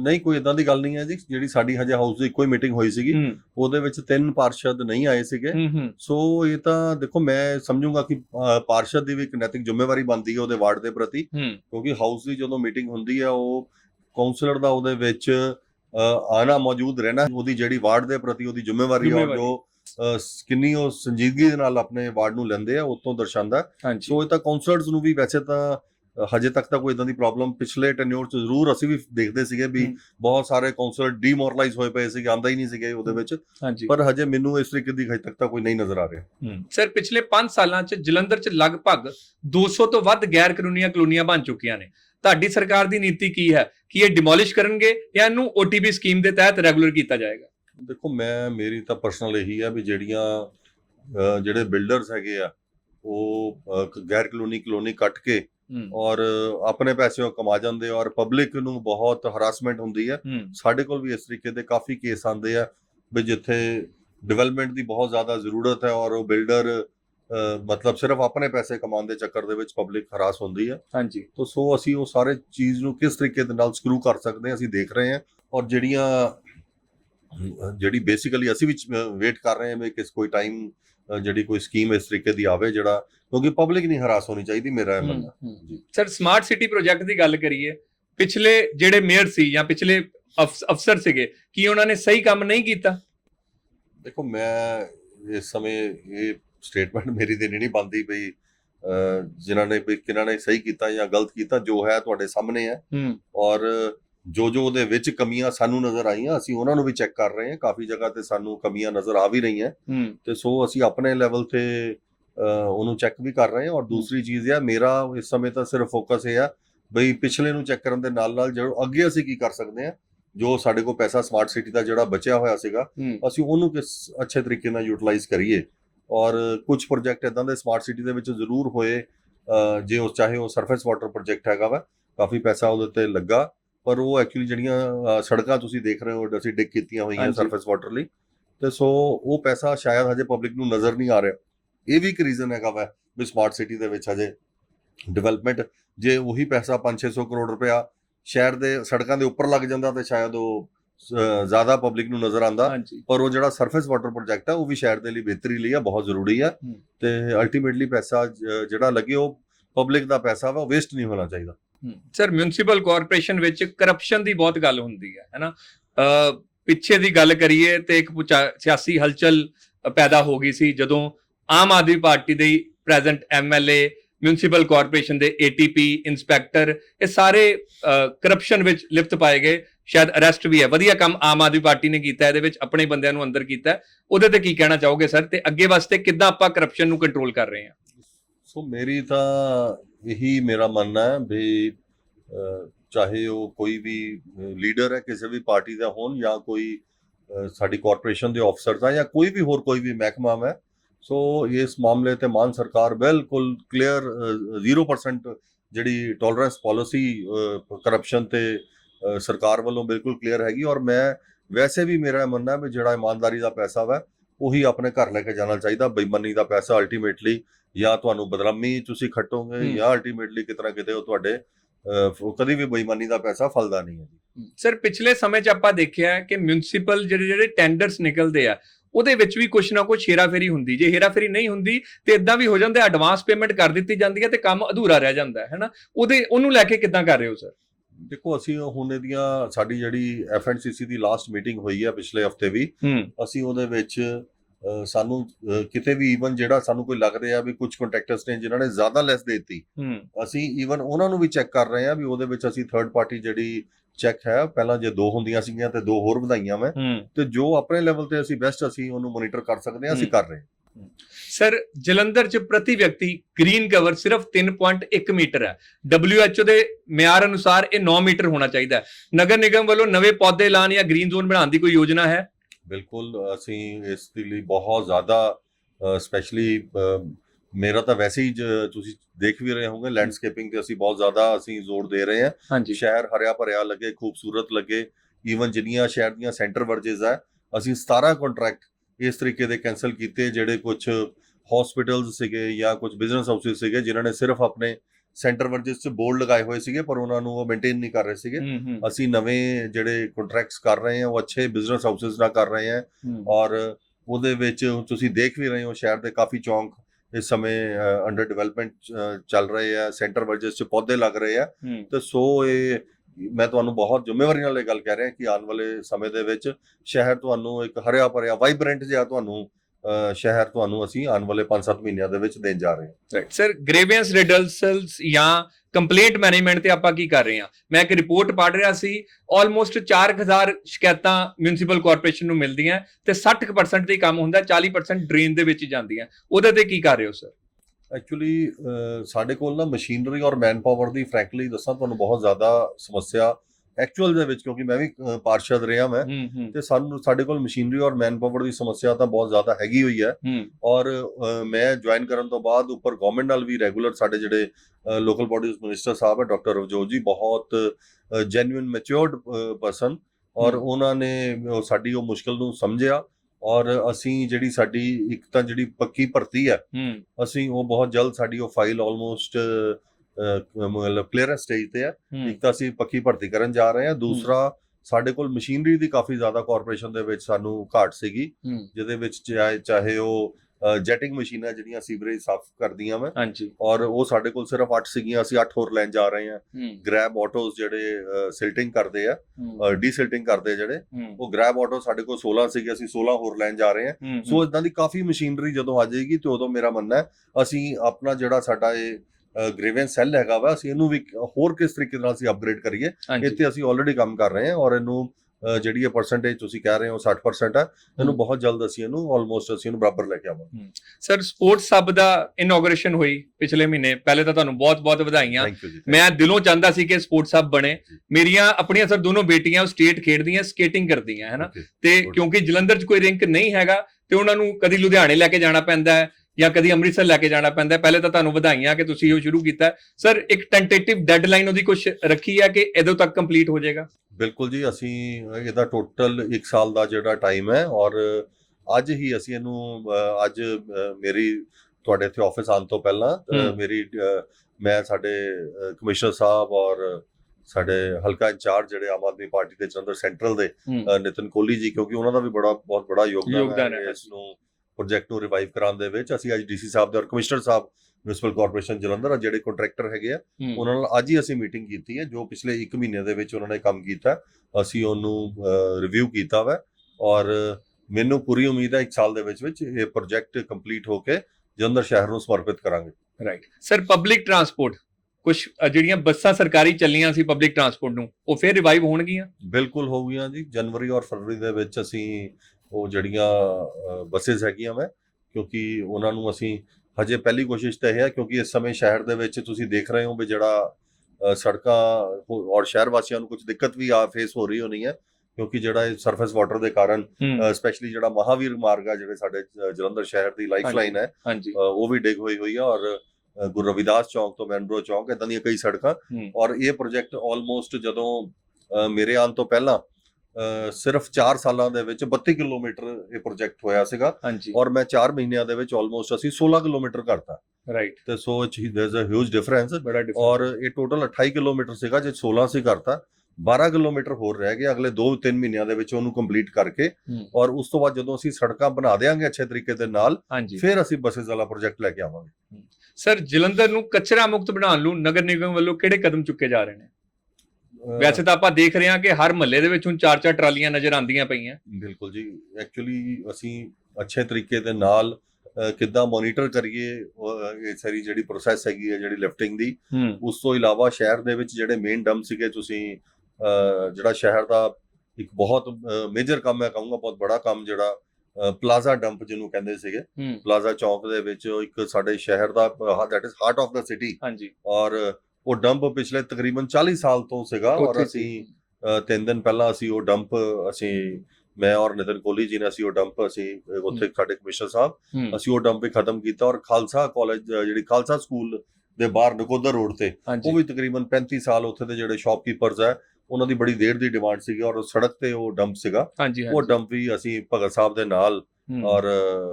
ਨਹੀਂ ਕੋਈ ਇਦਾਂ ਦੀ ਗੱਲ ਨਹੀਂ ਹੈ ਜੀ ਜਿਹੜੀ ਸਾਡੀ ਹਜੇ ਹਾਊਸ ਦੀ ਇੱਕੋ ਹੀ ਮੀਟਿੰਗ ਹੋਈ ਸੀਗੀ। ਉਹਦੇ ਵਿੱਚ ਤਿੰਨ ਪਾਰਸ਼ਦ ਨਹੀਂ ਆਏ ਸੀਗੇ। ਸੋ ਇਹ ਤਾਂ ਦੇਖੋ ਮੈਂ ਸਮਝੂੰਗਾ ਕਿ ਪਾਰਸ਼ਦ ਦੀ ਵੀ ਇੱਕ ਨੈਤਿਕ ਜ਼ਿੰਮੇਵਾਰੀ ਬਣਦੀ ਹੈ ਉਹਦੇ ਵਾਰਡ ਦੇ ਪ੍ਰਤੀ। ਕਿਉਂਕਿ ਹਾਊਸ ਦੀ ਜਦੋਂ ਮੀਟਿੰਗ ਹੁੰਦੀ ਹੈ ਉਹ ਕਾਉਂਸਲਰ ਦਾ ਉਹਦੇ ਵਿੱਚ ਆਣਾ ਮੌਜੂਦ ਰਹਿਣਾ ਉਹਦੀ ਜਿਹੜੀ ਵਾਰਡ ਦੇ ਪ੍ਰਤੀ ਉਹਦੀ ਜ਼ਿੰਮੇਵਾਰੀ ਔਰ। ਜੋ ਕਿੰਨੀ ਉਹ ਸੰਜੀਦਗੀ ਦੇ ਨਾਲ ਆਪਣੇ ਵਾਰਡ ਨੂੰ ਲੈਂਦੇ ਆ ਉਤੋਂ ਦਰਸਾਉਂਦਾ। ਸੋ ਇਹ ਤਾਂ ਕਾਉਂਸਲਰਸ ਨੂੰ ਵੀ ਵੈਸੇ ਤਾਂ ਹਜੇ ਤੱਕ ਤਾਂ ਕੋਈ ਇਦਾਂ ਦੀ ਪ੍ਰੋਬਲਮ ਪਿਛਲੇ ਟੈਨਿਓਰ ਚ ਜ਼ਰੂਰ ਅਸੀਂ ਵੀ ਦੇਖਦੇ ਸੀਗੇ ਵੀ। ਬਹੁਤ ਸਾਰੇ ਕਾਉਂਸਲਰ ਡੀਮੋਰਲਾਈਜ਼ ਹੋਏ ਪਏ ਸੀਗੇ ਆਂਦਾ ਹੀ ਨਹੀਂ ਸੀਗੇ ਉਹਦੇ ਵਿੱਚ। ਪਰ ਹਜੇ ਮੈਨੂੰ ਇਸ ਤਰੀਕੇ ਦੀ ਹਜੇ ਤੱਕ ਤਾਂ ਕੋਈ ਨਹੀਂ ਨਜ਼ਰ ਆ ਰਿਹਾ। ਸਰ ਪਿਛਲੇ 5 ਸਾਲਾਂ ਚ ਜਲੰਧਰ ਚ ਲਗਭਗ 200 ਤੋਂ ਵੱਧ ਗੈਰ ਕਾਨੂੰਨੀਆਂ ਕਲੋਨੀਆਂ ਬਣ ਚੁੱਕੀਆਂ ਨੇ। ਤੁਹਾਡੀ ਸਰਕਾਰ ਦੀ ਨੀਤੀ ਕੀ ਹੈ? ਕਿ ਇਹ ਡਿਮੋਲਿਸ਼ ਕਰਨਗੇ ਜਾਂ ਇਹਨੂੰ OTB ਸਕੀਮ ਦੇ ਤਹਿਤ ਰੈਗੂਲਰ ਕੀਤਾ ਜਾਏਗਾ? ਦੇਖੋ ਮੈਂ ਮੇਰੀ ਤਾਂ ਪਰਸਨਲ ਇਹੀ ਆ ਵੀ ਜਿਹੜੀਆਂ ਜਿਹੜੇ ਬਿਲਡਰਸ ਹੈਗੇ ਆ ਉਹ ਗੈਰ ਕਲੋਨੀ ਕਲੋਨੀ ਕੱਟ ਕੇ ਔਰ ਆਪਣੇ ਪੈਸਿਆਂ ਕਮਾ ਜਾਂਦੇ ਔਰ ਪਬਲਿਕ ਨੂੰ ਬਹੁਤ ਹਰਾਸਮੈਂਟ ਹੁੰਦੀ ਹੈ। ਸਾਡੇ ਕੋਲ ਵੀ ਇਸ ਤਰੀਕੇ ਦੇ ਕਾਫੀ ਕੇਸ ਆਉਂਦੇ ਆ ਵੀ ਜਿੱਥੇ ਡਿਵੈਲਪਮੈਂਟ ਦੀ ਬਹੁਤ ਜ਼ਿਆਦਾ ਜ਼ਰੂਰਤ ਹੈ ਔਰ ਉਹ ਬਿਲਡਰ ਮਤਲਬ ਸਿਰਫ ਆਪਣੇ ਪੈਸੇ ਕਮਾਉਣ ਦੇ ਚੱਕਰ ਦੇ ਵਿੱਚ ਪਬਲਿਕ ਹਰਾਸ ਹੁੰਦੀ ਹੈ। ਹਾਂਜੀ। ਤੋ ਸੋ ਅਸੀਂ ਉਹ ਸਾਰੇ ਚੀਜ਼ ਨੂੰ ਕਿਸ ਤਰੀਕੇ ਦੇ ਨਾਲ ਸਕਰੂ ਕਰ ਸਕਦੇ ਹਾਂ ਅਸੀਂ ਦੇਖ ਰਹੇ ਹਾਂ ਔਰ ਜਿਹੜੀਆਂ ਜਿਹੜੀ ਬੇਸਿਕਲੀ ਅਸੀਂ ਵੀ ਵੇਟ ਕਰ ਰਹੇ ਹਾਂ ਵੀ ਕਿਸ ਕੋਈ ਟਾਈਮ ਜਿਹੜੀ ਕੋਈ ਸਕੀਮ ਇਸ ਤਰੀਕੇ ਦੀ ਆਵੇ ਜਿਹੜਾ ਕਿਉਂਕਿ ਪਬਲਿਕ ਨਹੀਂ ਹਰਾਸ ਹੋਣੀ ਚਾਹੀਦੀ ਮੇਰਾ ਇਹ ਮੰਨਣਾ। ਜੀ। ਸਰ ਸਮਾਰਟ ਸਿਟੀ ਪ੍ਰੋਜੈਕਟ ਦੀ ਗੱਲ ਕਰੀਏ ਪਿਛਲੇ ਜਿਹੜੇ ਮੇਅਰ ਸੀ ਜਾਂ ਪਿਛਲੇ ਅਫਸ- ਅਫਸਰ ਸੀਗੇ ਕੀ ਉਹਨਾਂ ਨੇ ਸਹੀ ਕੰਮ ਨਹੀਂ ਕੀਤਾ? ਦੇਖੋ ਮੈਂ ਇਸ ਸਮੇਂ ਇਹ ਸਟੇਟਮੈਂਟ ਮੇਰੀ ਦੇਣੀ ਨਹੀਂ ਬੰਦੀ ਬਈ ਜਿਨ੍ਹਾਂ ਨੇ ਵੀ ਕਿਹਨਾਂ ਨੇ ਸਹੀ ਕੀਤਾ ਜਾਂ ਗਲਤ ਕੀਤਾ ਜੋ ਹੈ ਤੁਹਾਡੇ ਸਾਹਮਣੇ ਹੂੰ। ਔਰ ਜੋ ਜੋ ਉਹਦੇ ਵਿੱਚ ਕਮੀਆਂ ਸਾਨੂੰ ਨਜ਼ਰ ਆਈਆਂ ਅਸੀਂ ਉਹਨਾਂ ਨੂੰ ਵੀ ਚੈੱਕ ਕਰ ਰਹੇ ਹਾਂ। ਕਾਫੀ ਜਗ੍ਹਾ ਤੇ ਸਾਨੂੰ ਕਮੀਆਂ ਨਜ਼ਰ ਆ ਵੀ ਰਹੀਆਂ। ਤੇ ਸੋ ਅਸੀਂ ਆਪਣੇ ਲੈਵਲ ਤੇ ਉਹਨੂੰ ਚੈੱਕ ਵੀ ਕਰ ਰਹੇ ਹਾਂ। ਔਰ ਦੂਸਰੀ ਚੀਜ਼ ਇਹ ਆ ਮੇਰਾ ਇਸ ਸਮੇਂ ਤਾਂ ਸਿਰਫ ਫੋਕਸ ਇਹ ਆ ਬਈ ਪਿਛਲੇ ਨੂੰ ਚੈੱਕ ਕਰਨ ਦੇ ਨਾਲ ਨਾਲ ਜਿਹੜਾ ਅੱਗੇ ਅਸੀਂ ਕੀ ਕਰ ਸਕਦੇ ਹਾਂ? ਜੋ ਸਾਡੇ ਕੋਲ ਪੈਸਾ ਸਮਾਰਟ ਸਿਟੀ ਦਾ ਜਿਹੜਾ ਬਚਿਆ ਹੋਇਆ ਸੀਗਾ ਅਸੀਂ ਉਹਨੂੰ ਕਿਸ ਅੱਛੇ ਤਰੀਕੇ ਨਾਲ ਯੂਟਿਲਾਈਜ਼ ਕਰੀਏ। ਔਰ ਕੁਝ ਪ੍ਰੋਜੈਕਟ ਇਦਾਂ ਦੇ ਸਮਾਰਟ ਸਿਟੀ ਦੇ ਵਿੱਚ ਜ਼ਰੂਰ ਹੋਏ ਜੇ ਉਹ ਚਾਹੇ ਉਹ ਸਰਫੇਸ ਵਾਟਰ ਪ੍ਰੋਜੈਕਟ ਹੈਗਾ ਵਾ ਕਾਫੀ ਪੈਸਾ ਉਹਦੇ ਤੇ ਲੱਗਾ। ਪਰ ਉਹ ਐਕਚੁਅਲੀ ਜਿਹੜੀਆਂ ਸੜਕਾਂ ਤੁਸੀਂ ਦੇਖ ਰਹੇ ਹੋ ਅਸੀਂ ਡਿੱਗ ਕੀਤੀਆਂ ਹੋਈਆਂ। ਸਰਫੇਸ ਵਾਟਰ ਲਈ ਤੇ ਸੋ ਉਹ ਪੈਸਾ ਸ਼ਾਇਦ ਹਜੇ ਪਬਲਿਕ ਨੂੰ ਨਜ਼ਰ ਨਹੀਂ ਆ ਰਿਹਾ। ਇਹ ਵੀ ਇੱਕ ਰੀਜ਼ਨ ਹੈਗਾ ਵਾ ਵੀ ਸਮਾਰਟ ਸਿਟੀ ਦੇ ਵਿੱਚ ਹਜੇ ਡਿਵੈਲਪਮੈਂਟ ਜੇ ਉਹੀ ਪੈਸਾ 5-600 ਕਰੋੜ ਰੁਪਇਆ ਸ਼ਹਿਰ ਦੇ ਸੜਕਾਂ ਦੇ ਉੱਪਰ ਲੱਗ ਜਾਂਦਾ ਤੇ ਸ਼ਾਇਦ ਉਹ ਜ਼ਿਆਦਾ ਪਬਲਿਕ ਨੂੰ ਨਜ਼ਰ ਆਂਦਾ ਹਾਂਜੀ। ਪਰ ਉਹ ਜਿਹੜਾ ਸਰਫੇਸ ਵਾਟਰ ਪ੍ਰੋਜੈਕਟ ਹੈ ਉਹ ਵੀ ਸ਼ਹਿਰ ਦੇ ਲਈ ਬਿਹਤਰੀ ਲਈ ਆ ਬਹੁਤ ਜ਼ਰੂਰੀ ਆ। ਹੂੰ। ਤੇ ਅਲਟੀਮੇਟਲੀ ਪੈਸਾ ਜਿਹੜਾ ਲੱਗੇ ਉਹ ਪਬਲਿਕ ਦਾ ਪੈਸਾ ਵਾ ਉਹ ਵੇਸਟ ਨਹੀਂ ਹੋਣਾ ਚਾਹੀਦਾ। ਸਰ ਮਿਊਨਿਸਪਲ ਕਾਰਪੋਰੇਸ਼ਨ ਵਿੱਚ ਕਰਪਸ਼ਨ ਦੀ ਬਹੁਤ ਗੱਲ ਹੁੰਦੀ ਹੈ ਹੈਨਾ ਪਿੱਛੇ ਦੀ ਗੱਲ ਕਰੀਏ ਤੇ ਇੱਕ ਸਿਆਸੀ ਹਲਚਲ ਪੈਦਾ ਹੋ ਗਈ ਸੀ ਜਦੋਂ ਆਮ ਆਦਮੀ ਪਾਰਟੀ ਦੇ ਪ੍ਰੈਜ਼ੈਂਟ ਐਮਐਲਏ ਮਿਊਨਿਸਪਲ ਕਾਰਪੋਰੇਸ਼ਨ ਦੇ ਏਟੀਪੀ ਇਨਸਪੈਕਟਰ ਇਹ ਸਾਰੇ ਕਰਪਸ਼ਨ ਵਿੱਚ ਲਿਪਤ ਪਾਏ ਗਏ। ਸ਼ਾਇਦ ਅਰੈਸਟ ਵੀ ਹੈ। ਵਧੀਆ ਕੰਮ ਆਮ ਆਦਮੀ ਪਾਰਟੀ ਨੇ ਕੀਤਾ, ਇਹਦੇ ਵਿੱਚ ਆਪਣੇ ਬੰਦਿਆਂ ਨੂੰ ਅੰਦਰ ਕੀਤਾ। ਉਹਦੇ ਤੇ ਕੀ ਕਹਿਣਾ ਚਾਹੋਗੇ ਸਰ? ਤੇ ਅੱਗੇ ਵਾਸਤੇ ਕਿੱਦਾਂ ਆਪਾਂ ਕਰਪਸ਼ਨ ਨੂੰ ਕੰਟਰੋਲ ਕਰ ਰਹੇ ਹਾਂ? ਸੋ ਮੇਰੀ ਤਾਂ ਇਹੀ ਮੇਰਾ ਮੰਨਣਾ ਹੈ ਵੀ ਚਾਹੇ ਉਹ ਕੋਈ ਵੀ ਲੀਡਰ ਹੈ, ਕਿਸੇ ਵੀ ਪਾਰਟੀ ਦਾ ਹੋਣ ਜਾਂ ਕੋਈ ਸਾਡੀ ਕਾਰਪੋਰੇਸ਼ਨ ਦੇ ਅਫਸਰ ਦਾ ਜਾਂ ਕੋਈ ਵੀ ਹੋਰ ਕੋਈ ਵੀ ਮਹਿਕਮਾ ਹੈ, ਸੋ ਇਸ ਮਾਮਲੇ ਤੇ ਮਾਨ ਸਰਕਾਰ ਬਿਲਕੁਲ ਕਲੀਅਰ 0% ਜਿਹੜੀ ਟੋਲਰੈਂਸ ਪਾਲਿਸੀ ਕਰਪਸ਼ਨ ਤੇ ਸਰਕਾਰ ਵੱਲੋਂ ਬਿਲਕੁਲ ਕਲੀਅਰ ਹੈਗੀ ਔਰ ਮੈਂ ਵੈਸੇ ਵੀ ਮੇਰਾ ਮੰਨਣਾ ਵੀ ਜਿਹੜਾ ਇਮਾਨਦਾਰੀ ਦਾ ਪੈਸਾ ਵਾ, ਉਹੀ ਆਪਣੇ ਘਰ ਲੈ ਕੇ ਜਾਣਾ ਚਾਹੀਦਾ, ਬੇਈਮਾਨੀ ਦਾ ਪੈਸਾ ਅਲਟੀਮੇਟਲੀ ਜਾਂ ਤੁਹਾਨੂੰ ਬਦਨਾਮੀ ਤੁਸੀਂ ਖੱਟੋਗੇ। ਜਾਂ ਅਲਟੀਮੇਟਲੀ ਕਿਤਨਾ ਕਿਤੇ ਉਹ ਤੁਹਾਡੇ ਕਦੀ ਵੀ ਬੇਈਮਾਨੀ ਦਾ ਪੈਸਾ ਫਲਦਾ ਨਹੀਂ ਹੈ ਜੀ। ਸਰ ਪਿਛਲੇ ਸਮੇਂ 'ਚ ਆਪਾਂ ਦੇਖਿਆ ਕਿ ਮਿਊਨਿਸਪਲ ਜਿਹੜੇ ਜਿਹੜੇ ਟੈਂਡਰਸ ਨਿਕਲਦੇ ਆ ਉਹਦੇ ਵਿੱਚ ਵੀ ਕੁਛ ਨਾ ਕੁਛ ਹੇਰਾਫੇਰੀ ਹੁੰਦੀ। ਜੇ ਹੇਰਾਫੇਰੀ ਨਹੀਂ ਹੁੰਦੀ ਤੇ ਇਦਾਂ ਵੀ ਹੋ ਜਾਂਦਾ ਐਡਵਾਂਸ ਪੇਮੈਂਟ ਕਰ ਦਿੱਤੀ ਜਾਂਦੀ ਹੈ ਤੇ ਕੰਮ ਅਧੂਰਾ ਰਹਿ ਜਾਂਦਾ ਹੈ ਹੈਨਾ? ਉਹਦੇ ਉਹਨੂੰ ਲੈ ਕੇ ਕਿੱਦਾਂ ਕਰ ਰਹੇ ਹੋ ਸਰ? ਦੇਖੋ ਅਸੀਂ ਹੁਣ ਇਹਦੀਆਂ ਸਾਡੀ ਜਿਹੜੀ ਐਫਐਨਸੀਸੀ ਦੀ ਲਾਸਟ ਮੀਟਿੰਗ ਹੋਈ ਹੈ ਪਿਛਲੇ ਹਫ਼ਤੇ ਵੀ ਅਸੀਂ ਉਹਦੇ ਵਿੱਚ ਸਾਨੂੰ ਕਿਤੇ ਵੀ ਈਵਨ ਜਿਹੜਾ ਸਾਨੂੰ ਕੋਈ ਲੱਗ ਰਿਹਾ ਵੀ ਕੁਝ ਕੰਟਰੈਕਟਰਸ ਨੇ ਜਿਨ੍ਹਾਂ ਨੇ ਜ਼ਿਆਦਾ ਲੈਸ ਦਿੱਤੀ ਅਸੀਂ ਈਵਨ ਉਹਨਾਂ ਨੂੰ ਵੀ ਚੈੱਕ ਕਰ ਰਹੇ ਹਾਂ ਵੀ ਉਹਦੇ ਵਿੱਚ ਅਸੀਂ ਥਰਡ ਪਾਰਟੀ ਜਿਹੜੀ ਚੈੱਕ ਹੈ ਪਹਿਲਾਂ ਜੇ ਦੋ ਹੁੰਦੀਆਂ ਸੀਗੀਆਂ ਤੇ ਦੋ ਹੋਰ ਵਧਾਈਆਂ ਮੈਂ ਤੇ ਜੋ ਆਪਣੇ ਲੈਵਲ ਤੇ ਅਸੀਂ ਬੈਸਟ ਅਸੀਂ ਉਹਨੂੰ ਮੋਨੀਟਰ ਕਰ ਸਕਦੇ ਹਾਂ ਅਸੀਂ। ਕਰ ਰਹੇ ਹਾਂ। ਸਰ ਜਲੰਧਰ 'ਚ ਪ੍ਰਤੀ ਵਿਅਕਤੀ ਗ੍ਰੀਨ ਕਵਰ ਸਿਰਫ 3.1 ਮੀਟਰ ਹੈ। WHO ਦੇ ਮਿਆਰ ਅਨੁਸਾਰ ਇਹ 9 ਮੀਟਰ ਹੋਣਾ ਚਾਹੀਦਾ ਹੈ। ਨਗਰ ਨਿਗਮ ਵੱਲੋਂ ਨਵੇਂ ਪੌਦੇ ਲਾਣ ਜਾਂ ਗ੍ਰੀਨ ਜ਼ੋਨ ਬਣਾਉਣ ਦੀ ਕੋਈ ਯੋਜਨਾ ਹੈ? ਬਿਲਕੁਲ ਅਸੀਂ ਇਸ ਦੇ ਲਈ ਬਹੁਤ ਜ਼ਿਆਦਾ ਸਪੈਸ਼ਲੀ ਮੇਰਾ ਤਾਂ ਵੈਸੇ ਹੀ ਜ- ਤੁਸੀਂ ਦੇਖ ਵੀ ਰਹੇ ਹੋਵੋਗੇ ਲੈਂਡਸਕੇਪਿੰਗ ਤੇ ਅਸੀਂ ਬਹੁਤ ਜ਼ਿਆਦਾ ਅਸੀਂ ਜ਼ੋਰ ਦੇ ਰਹੇ ਹਾਂ। ਸ਼ਹਿਰ ਹਰਿਆ ਭਰਿਆ ਲੱਗੇ ਖੂਬਸੂਰਤ ਲੱਗੇ ਈਵਨ ਜਿੰਨੀਆਂ ਸ਼ਹਿਰ ਦੀਆਂ ਸੈਂਟਰ ਵਰਜਸ ਹੈ ਅਸੀਂ 17 ਕੰਟਰੈਕਟ ਇਸ ਤਰੀਕੇ ਦੇ ਕੈਨਸਲ ਕੀਤੇ ਜਿਹੜੇ ਕੁਝ ਹਸਪੀਟਲਸ ਸੀਗੇ ਜਾਂ ਕੁਝ ਬਿਜ਼ਨਸ ਹਾਊਸਿਸ ਸੀਗੇ ਜਿਨ੍ਹਾਂ ਨੇ ਸਿਰਫ ਆਪਣੇ ਸੈਂਟਰ ਵਰਜਸ 'ਚ ਬੋਰਡ ਲਗਾਏ ਹੋਏ ਸੀਗੇ ਪਰ ਉਹਨਾਂ ਨੂੰ ਉਹ ਮੇਨਟੇਨ ਨਹੀਂ ਕਰ ਰਹੇ ਸੀਗੇ। ਅਸੀਂ ਨਵੇਂ ਜਿਹੜੇ ਕੰਟਰੈਕਟਸ ਕਰ ਰਹੇ ਹਾਂ ਉਹ ਅੱਛੇ ਬਿਜ਼ਨਸ ਹਾਊਸਿਸ ਨਾਲ ਕਰ ਰਹੇ ਹਾਂ ਔਰ ਉਹਦੇ ਵਿੱਚ ਤੁਸੀਂ ਦੇਖ ਵੀ ਰਹੇ ਹੋ ਸ਼ਹਿਰ ਦੇ ਕਾਫੀ ਚੌਂਕ ਇਸ ਸਮੇਂ ਅੰਡਰ ਡਿਵੈਲਪਮੈਂਟ ਚੱਲ ਰਹੇ ਆ ਸੈਂਟਰ ਵਰਜਸ 'ਚ ਪੌਦੇ ਲੱਗ ਰਹੇ ਆ। ਤੇ ਸੋ ਇਹ ਮੈਂ ਤੁਹਾਨੂੰ ਬਹੁਤ ਜ਼ਿੰਮੇਵਾਰੀ ਨਾਲ ਇਹ ਗੱਲ ਕਹਿ ਰਿਹਾ ਕਿ ਆਉਣ ਵਾਲੇ ਸਮੇਂ ਦੇ ਵਿੱਚ ਸ਼ਹਿਰ ਤੁਹਾਨੂੰ ਇੱਕ ਹਰਿਆ ਭਰਿਆ ਵਾਈਬ੍ਰੈਂਟ ਜਿਹਾ ਤੁਹਾਨੂੰ ਸ਼ਹਿਰ ਤੁਹਾਨੂੰ ਅਸੀਂ ਆਉਣ ਵਾਲੇ 5-7 ਮਹੀਨਿਆਂ ਦੇ ਵਿੱਚ ਦੇਣ ਜਾ ਰਹੇ ਹਾਂ। ਰਾਈਟ ਸਰ ਗ੍ਰੇਵੈਂਸ ਰਿਡਲਸਲਸ ਜਾਂ ਕੰਪਲੇਂਟ ਮੈਨੇਜਮੈਂਟ ਤੇ ਆਪਾਂ ਕੀ ਕਰ ਰਹੇ ਹਾਂ? ਮੈਂ ਇੱਕ ਰਿਪੋਰਟ ਪੜ੍ਹ ਰਿਹਾ ਸੀ ਆਲਮੋਸਟ 4000 ਸ਼ਿਕਾਇਤਾਂ ਮਿਊਨਿਸਪਲ ਕਾਰਪੋਰੇਸ਼ਨ ਨੂੰ ਮਿਲਦੀਆਂ ਤੇ 60% ਦੇ ਕੰਮ ਹੁੰਦਾ 40% ਡਰੇਨ ਦੇ ਵਿੱਚ ਜਾਂਦੀਆਂ ਉਹਦੇ ਤੇ ਕੀ ਕਰ ਰਹੇ ਹੋ ਸਰ ਐਕਚੁਅਲੀ ਸਾਡੇ ਕੋਲ ਨਾ ਮਸ਼ੀਨਰੀ ਔਰ ਮੈਨ ਪਾਵਰ ਦੀ ਫ੍ਰੈਂਕਲੀ ਦੱਸਾਂ ਤੁਹਾਨੂੰ ਬਹੁਤ ਜ਼ਿਆਦਾ ਸਮੱਸਿਆ ਐਕਚੁਅਲ ਦੇ ਵਿੱਚ ਕਿਉਂਕਿ ਮੈਂ ਵੀ ਪਾਰਸ਼ਦ ਰਿਹਾ ਮੈਂ ਤੇ ਸਾਨੂੰ ਸਾਡੇ ਕੋਲ ਮਸ਼ੀਨਰੀ ਔਰ ਮੈਨ ਪਾਵਰ ਦੀ ਸਮੱਸਿਆ ਤਾਂ ਬਹੁਤ ਜ਼ਿਆਦਾ ਹੈਗੀ ਹੋਈ ਹੈ। ਔਰ ਮੈਂ ਜੁਆਇਨ ਕਰਨ ਤੋਂ ਬਾਅਦ ਉੱਪਰ ਗਵਰਨਮੈਂਟ ਨਾਲ ਵੀ ਰੈਗੂਲਰ ਸਾਡੇ ਜਿਹੜੇ ਲੋਕਲ ਬਾਡੀਜ਼ ਮਿਨਿਸਟਰ ਸਾਹਿਬ ਹੈ ਡਾਕਟਰ ਰਵਜੋਤ ਜੀ ਬਹੁਤ ਜੈਨੂਇਨ ਮੈਚੁਰਡ ਪਰਸਨ ਔਰ। ਉਹਨਾਂ ਨੇ ਸਾਡੀ ਉਹ ਮੁਸ਼ਕਲ ਨੂੰ ਸਮਝਿਆ ਔਰ ਅਸੀਂ ਜਿਹੜੀ ਸਾਡੀ ਇੱਕ ਤਾਂ ਜਿਹੜੀ ਪੱਕੀ ਭਰਤੀ ਹੂੰ ਅਸੀਂ ਉਹ ਬਹੁਤ ਜਲਦ ਸਾਡੀ ਉਹ ਫਾਈਲ ਆਲਮੋਸਟ ਮਤਲਬ ਕਲੀਅਰ ਸਟੇਜ ਤੇ ਹੈ। ਇੱਕ ਤਾਂ ਅਸੀਂ ਪੱਕੀ ਭਰਤੀ ਕਰਨ ਜਾ ਰਹੇ ਹਾਂ। ਦੂਸਰਾ ਸਾਡੇ ਕੋਲ ਮਸ਼ੀਨਰੀ ਦੀ ਕਾਫੀ ਜ਼ਿਆਦਾ ਕਾਰਪੋਰੇਸ਼ਨ ਦੇ ਵਿੱਚ ਸਾਨੂੰ ਘਾਟ ਸੀਗੀ ਜਿਹਦੇ ਵਿੱਚ ਚਾਹੇ ਉਹ ਜੈਟਿੰਗ ਮਸ਼ੀਨਾਂ ਜਿਹੜੀਆਂ ਸੀਵਰੇਜ ਸਾਫ਼ ਕਰਦੀਆਂ ਵਾ। ਹਾਂਜੀ। ਔਰ ਉਹ ਸਾਡੇ ਕੋਲ ਸਿਰਫ 8 ਸੀਗੀਆਂ ਅਸੀਂ 8 ਹੋਰ ਲੈਣ ਜਾ ਰਹੇ ਹਾਂ। ਗ੍ਰੈਬ ਆਟੋਸ ਜਿਹੜੇ ਸਿਲਟਿੰਗ ਕਰਦੇ ਆ ਡੀਸਿਲਟਿੰਗ ਕਰਦੇ ਜਿਹੜੇ। ਉਹ ਗ੍ਰੈਬ ਆਟੋ ਸਾਡੇ ਕੋਲ 16 ਸੀਗੇ ਅਸੀਂ 16 ਹੋਰ ਲੈਣ ਜਾ ਰਹੇ ਹਾਂ। ਹੂੰ ਸੋ ਇਦਾਂ ਦੀ ਕਾਫੀ ਮਸ਼ੀਨਰੀ ਜਦੋਂ ਆ ਜਾਏਗੀ ਤੇ ਉਦੋਂ ਮੇਰਾ ਮੰਨਣਾ ਹੈ ਅਸੀਂ ਆਪਣਾ ਜਿਹੜਾ ਸਾਡਾ ਇਹ ਗ੍ਰੀਵੈਂਸ ਸੈੱਲ ਹੈਗਾ ਵਾ ਅਸੀਂ ਇਹਨੂੰ ਵੀ ਹੋਰ ਕਿਸ ਤਰੀਕੇ ਨਾਲ ਅਸੀਂ ਅਪਗ੍ਰੇਡ ਕਰੀਏ ਇੱਥੇ ਅਸੀਂ ਆਲਰੇਡੀ ਕੰਮ ਕਰ ਰਹੇ ਹਾਂ ਔਰ ਇਹਨੂੰ ਜਿਹੜੀ ਇਹ ਪਰਸੈਂਟੇਜ ਤੁਸੀਂ ਕਹਿ ਰਹੇ ਹੋ 60% ਹੈ ਇਹਨੂੰ। ਬਹੁਤ ਜਲਦ ਅਸੀਂ ਇਹਨੂੰ ਆਲਮੋਸਟ ਅਸੀਂ ਇਹਨੂੰ ਬਰਾਬਰ ਲੈ ਕੇ ਆਵਾਂਗੇ। ਸਰ ਸਪੋਰਟਸ ਹੱਬ ਦਾ ਇਨੋਗ੍ਰੇਸ਼ਨ ਹੋਈ ਪਿਛਲੇ ਮਹੀਨੇ ਪਹਿਲੇ ਤਾਂ ਤੁਹਾਨੂੰ ਬਹੁਤ-ਬਹੁਤ ਵਧਾਈਆਂ। ਮੈਂ ਦਿਲੋਂ ਚਾਹੁੰਦਾ ਸੀ ਕਿ ਸਪੋਰਟਸ ਹੱਬ ਬਣੇ। ਮੇਰੀਆਂ ਆਪਣੀਆਂ ਸਰ ਦੋਨੋਂ ਬੇਟੀਆਂ ਸਟੇਟ ਖੇਡਦੀਆਂ ਸਕੇਟਿੰਗ ਕਰਦੀਆਂ ਹੈ ਨਾ? Okay. ਤੇ. ਕਿਉਂਕਿ ਜਲੰਧਰ 'ਚ ਕੋਈ ਰਿੰਕ ਨਹੀਂ ਹੈਗਾ ਤੇ ਉਹਨਾਂ ਨੂੰ ਕਦੀ ਲੁਧਿਆਣੇ ਲੈ ਕੇ ਜਾਣਾ ਪੈਂਦਾ ਹੈ ਜਾਂ ਕਦੀ ਅੰਮ੍ਰਿਤਸਰ ਲੈ ਕੇ ਜਾਣਾ ਪੈਂਦਾ ਪਹਿਲੇ ਤਾਂ ਤੁਹਾਨੂੰ ਵਧਾਈਆਂ ਕਿ ਤੁਸੀਂ ਇਹ ਸ਼ੁਰੂ ਕੀਤਾ ਸਰ ਇੱਕ ਟੈਂਟੇਟਿਵ ਡੈਡਲਾਈਨ ਉਹਦੀ ਕੁਝ ਰੱਖੀ ਹੈ ਕਿ ਇਦੋਂ ਤੱਕ ਕੰਪਲੀਟ ਹੋ ਜਾਏਗਾ? ਬਿਲਕੁਲ ਜੀ ਅਸੀਂ ਇਹਦਾ ਟੋਟਲ 1 ਸਾਲ ਦਾ ਜਿਹੜਾ ਟਾਈਮ ਹੈ ਔਰ ਅੱਜ ਹੀ ਅਸੀਂ ਇਹਨੂੰ ਅੱਜ ਮੇਰੀ ਤੁਹਾਡੇ ਇੱਥੇ ਆਫਿਸ ਆਉਣ ਤੋਂ ਪਹਿਲਾਂ। ਮੇਰੀ ਮੈਂ ਸਾਡੇ ਕਮਿਸ਼ਨਰ ਸਾਹਿਬ ਔਰ ਸਾਡੇ ਹਲਕਾ ਇੰਚਾਰਜ ਜਿਹੜੇ ਆਮ ਆਦਮੀ ਪਾਰਟੀ ਦੇ ਜਲੰਧਰ ਸੈਂਟਰਲ ਦੇ ਨਿਤਨ ਕੋਹਲੀ ਜੀ ਕਿਉਂਕਿ ਉਹਨਾਂ ਦਾ ਵੀ ਬੜਾ ਬਹੁਤ ਬੜਾ ਯੋਗਦਾਨ। ਹੈ। ਇਸ ਨੂੰ ਪ੍ਰੋਜੈਕਟ ਨੂੰ ਰਿਵਾਈਵ ਕਰਾਉਣ ਦੇ ਵਿੱਚ ਅਸੀਂ ਅੱਜ ਡੀਸੀ ਸਾਹਿਬ ਦੇ ਔਰ ਕਮਿਸ਼ਨਰ ਸਾਹਿਬ ਮਿਊਨਿਸਪਲ ਕਾਰਪੋਰੇਸ਼ਨ ਜਲੰਧਰ ਆ ਜਿਹੜੇ ਕੰਟਰੈਕਟਰ ਹੈਗੇ ਆ ਉਹਨਾਂ ਨਾਲ ਅੱਜ ਹੀ ਅਸੀਂ ਮੀਟਿੰਗ ਕੀਤੀ ਹੈ ਜੋ ਪਿਛਲੇ 1 ਮਹੀਨੇ ਦੇ ਵਿੱਚ ਉਹਨਾਂ ਨੇ ਕੰਮ ਕੀਤਾ ਅਸੀਂ ਉਹਨੂੰ ਰਿਵਿਊ ਕੀਤਾ ਵਾ ਔਰ ਮੈਨੂੰ ਪੂਰੀ ਉਮੀਦ ਹੈ 1 ਸਾਲ ਦੇ ਵਿੱਚ ਵਿੱਚ ਇਹ ਪ੍ਰੋਜੈਕਟ ਕੰਪਲੀਟ ਹੋ ਕੇ ਜਲੰਧਰ ਸ਼ਹਿਰ ਨੂੰ ਸਮਰਪਿਤ ਕਰਾਂਗੇ। ਰਾਈਟ ਸਰ ਪਬਲਿਕ ਟਰਾਂਸਪੋਰਟ ਕੁਝ ਜਿਹੜੀਆਂ ਬੱਸਾਂ ਸਰਕਾਰੀ ਚੱਲੀਆਂ ਸੀ ਪਬਲਿਕ ਟਰਾਂਸਪੋਰਟ ਨੂੰ ਉਹ ਫੇਰ ਰਿਵਾਈਵ ਹੋਣਗੀਆਂ? ਬਿਲਕੁਲ ਹੋ ਗਈਆਂ ਜੀ ਜਨਵਰੀ ਔਰ ਫਰਵਰੀ ਦੇ ਵਿੱਚ ਅਸੀਂ ਉਹ ਜਿਹੜੀਆਂ ਬੱਸਸ ਹੈਗੀਆਂ ਮੈਂ ਕਿਉਂਕਿ ਉਹਨਾਂ ਨੂੰ ਅਸੀਂ ਹਜੇ ਪਹਿਲੀ ਕੋਸ਼ਿਸ਼ ਤਾਂ ਇਹ ਹੈ ਕਿਉਂਕਿ ਇਸ ਸਮੇਂ ਸ਼ਹਿਰ ਦੇ ਵਿੱਚ ਤੁਸੀਂ ਦੇਖ ਰਹੇ ਹੋ ਵੀ ਜਿਹੜਾ ਸੜਕਾਂ ਹੋ- ਔਰ ਸ਼ਹਿਰ ਵਾਸੀਆਂ ਨੂੰ ਕੁਝ ਦਿੱਕਤ ਵੀ ਆ ਫੇਸ ਹੋ ਰਹੀ ਹੋਣੀ ਹੈ ਕਿਉਂਕਿ ਜਿਹੜਾ ਇਹ ਸਰਫੇਸ ਵਾਟਰ ਦੇ ਕਾਰਨ ਸਪੈਸ਼ਲੀ ਜਿਹੜਾ ਮਹਾਵੀਰ ਮਾਰਗ ਆ ਜਿਹੜੇ ਸਾਡੇ ਜਲੰਧਰ ਸ਼ਹਿਰ ਦੀ ਲਾਈਫ। ਲਾਈਨ ਹੈ ਉਹ ਵੀ ਡਿਗ ਹੋਈ ਹੋਈ ਆ ਔਰ ਗੁਰੂ ਰਵਿਦਾਸ ਚੌਂਕ ਤੋਂ ਮੈਨਬਰੋ ਚੌਂਕ ਇਦਾਂ ਦੀਆਂ ਕਈ ਸੜਕਾਂ ਹੂੰ। ਔਰ ਇਹ ਪ੍ਰੋਜੈਕਟ ਆਲਮੋਸਟ ਜਦੋਂ ਮੇਰੇ ਆਉਣ ਤੋਂ ਪਹਿਲਾਂ ਸਿਰਫ 4 ਸਾਲਾਂ ਦੇ ਵਿੱਚ 32 ਕਿਲੋਮੀਟਰ ਇਹ ਪ੍ਰੋਜੈਕਟ ਹੋਇਆ ਸੀਗਾ। ਔਰ ਮੈਂ 4 ਮਹੀਨਿਆਂ ਦੇ ਵਿੱਚ ਆਲਮੋਸਟ ਅਸੀਂ 16 ਕਿਲੋਮੀਟਰ ਕਰਤਾ। ਰਾਈਟ ਤੇ so it there's a huge difference ਔਰ ਇਹ ਟੋਟਲ 28 ਕਿਲੋਮੀਟਰ ਸੀਗਾ ਜੇ 16 ਸੀ ਕਰਤਾ। 12 ਕਿਲੋਮੀਟਰ ਹੋਰ ਰਹਿ ਗਏ ਅਗਲੇ 2-3 ਮਹੀਨਿਆਂ ਦੇ ਵਿੱਚ ਉਹਨੂੰ ਕੰਪਲੀਟ ਕਰਕੇ। ਔਰ ਉਸ ਤੋਂ ਬਾਅਦ ਜਦੋਂ ਅਸੀਂ ਸੜਕਾਂ ਬਣਾ ਦੇਾਂਗੇ ਅੱਛੇ ਤਰੀਕੇ ਦੇ ਨਾਲ ਫਿਰ ਅਸੀਂ ਬਸਸ ਵਾਲਾ ਪ੍ਰੋਜੈਕਟ ਲੈ ਕੇ ਆਵਾਂਗੇ। ਸਰ ਜਲੰਧਰ ਨੂੰ ਕਚਰਾ ਮੁਕਤ ਬਣਾਉਣ ਨੂੰ ਨਗਰ ਨਿਗਮ ਵੱਲੋਂ ਕਿਹੜੇ ਕਦਮ ਚੁੱਕੇ ਜਾ ਰਹੇ ਨੇ? ਵੈਸੇ ਤਾਂ ਆਪਾਂ ਦੇਖ ਰਹੇ ਹਾਂ ਕਿ ਹਰ ਮਹੱਲੇ ਦੇ ਵਿੱਚ ਹੁਣ ਚਾਰ ਚਾਰ ਟਰਾਲੀਆਂ ਨਜ਼ਰ ਆਉਂਦੀਆਂ ਪਈਆਂ। ਬਿਲਕੁਲ ਜੀ। ਐਕਚੁਅਲੀ ਅਸੀਂ ਅੱਛੇ ਤਰੀਕੇ ਦੇ ਨਾਲ ਕਿੱਦਾਂ ਮੋਨੀਟਰ ਕਰੀਏ ਇਹ ਸਾਰੀ ਜਿਹੜੀ ਪ੍ਰੋਸੈਸ ਹੈਗੀ ਹੈ ਜਿਹੜੀ ਲਿਫਟਿੰਗ ਦੀ ਉਸ ਤੋਂ ਇਲਾਵਾ ਸ਼ਹਿਰ ਦੇ ਵਿੱਚ ਜਿਹੜੇ ਮੇਨ ਡੰਪ ਸੀਗੇ ਤੁਸੀਂ ਜਿਹੜਾ ਸ਼ਹਿਰ ਦਾ ਇੱਕ ਬਹੁਤ ਮੇਜਰ ਕੰਮ ਹੈ ਕਹੂੰਗਾ ਬਹੁਤ ਬੜਾ ਕੰਮ ਜਿਹੜਾ ਪਲਾਜ਼ਾ ਡੰਪ ਜਿਹਨੂੰ ਕਹਿੰਦੇ ਸੀਗੇ। ਪਲਾਜ਼ਾ ਚੌਂਕ ਦੇ ਵਿੱਚ ਇੱਕ ਸਾਡੇ ਸ਼ਹਿਰ ਦਾ that is heart of the city ਹਾਂਜੀ। ਔਰ ਉਹ ਡੰਪ ਪਿਛਲੇ ਤਕਰੀਬਨ 40 ਸਾਲ ਤੋਂ ਸੀਗਾ ਔਰ ਅਸੀਂ ਤਿੰਨ ਦਿਨ ਪਹਿਲਾਂ ਅਸੀਂ ਉਹ ਡੰਪ ਅਸੀਂ ਮੈਂ ਔਰ ਨਿਤਨ ਕੋਹਲੀ ਜੀ ਨੇ ਅਸੀਂ ਉਹ ਡੰਪ ਅਸੀਂ ਉੱਥੇ ਸਾਡੇ ਕਮਿਸ਼ਨਰ ਸਾਹਿਬ ਅਸੀਂ ਉਹ ਡੰਪ ਵੀ ਖਤਮ ਕੀਤਾ ਔਰ ਖਾਲਸਾ ਕਾਲਜ ਜਿਹੜੀ ਖਾਲਸਾ ਸਕੂਲ ਦੇ ਬਾਹਰ ਨਕੋਦਰ ਰੋਡ ਤੇ ਉਹ ਵੀ ਤਕਰੀਬਨ 35 ਸਾਲ ਉੱਥੇ ਦੇ ਜਿਹੜੇ ਸ਼ਾਪਕੀਪਰਸ ਹੈ ਉਹਨਾਂ ਦੀ ਬੜੀ ਦੇਰ ਦੀ ਡਿਮਾਂਡ ਸੀਗੀ ਔਰ ਸੜਕ ਤੇ ਉਹ ਡੰਪ ਸੀਗਾ। ਉਹ ਡੰਪ ਵੀ ਅਸੀਂ ਭਗਤ ਸਾਹਿਬ ਦੇ ਨਾਲ ਔਰ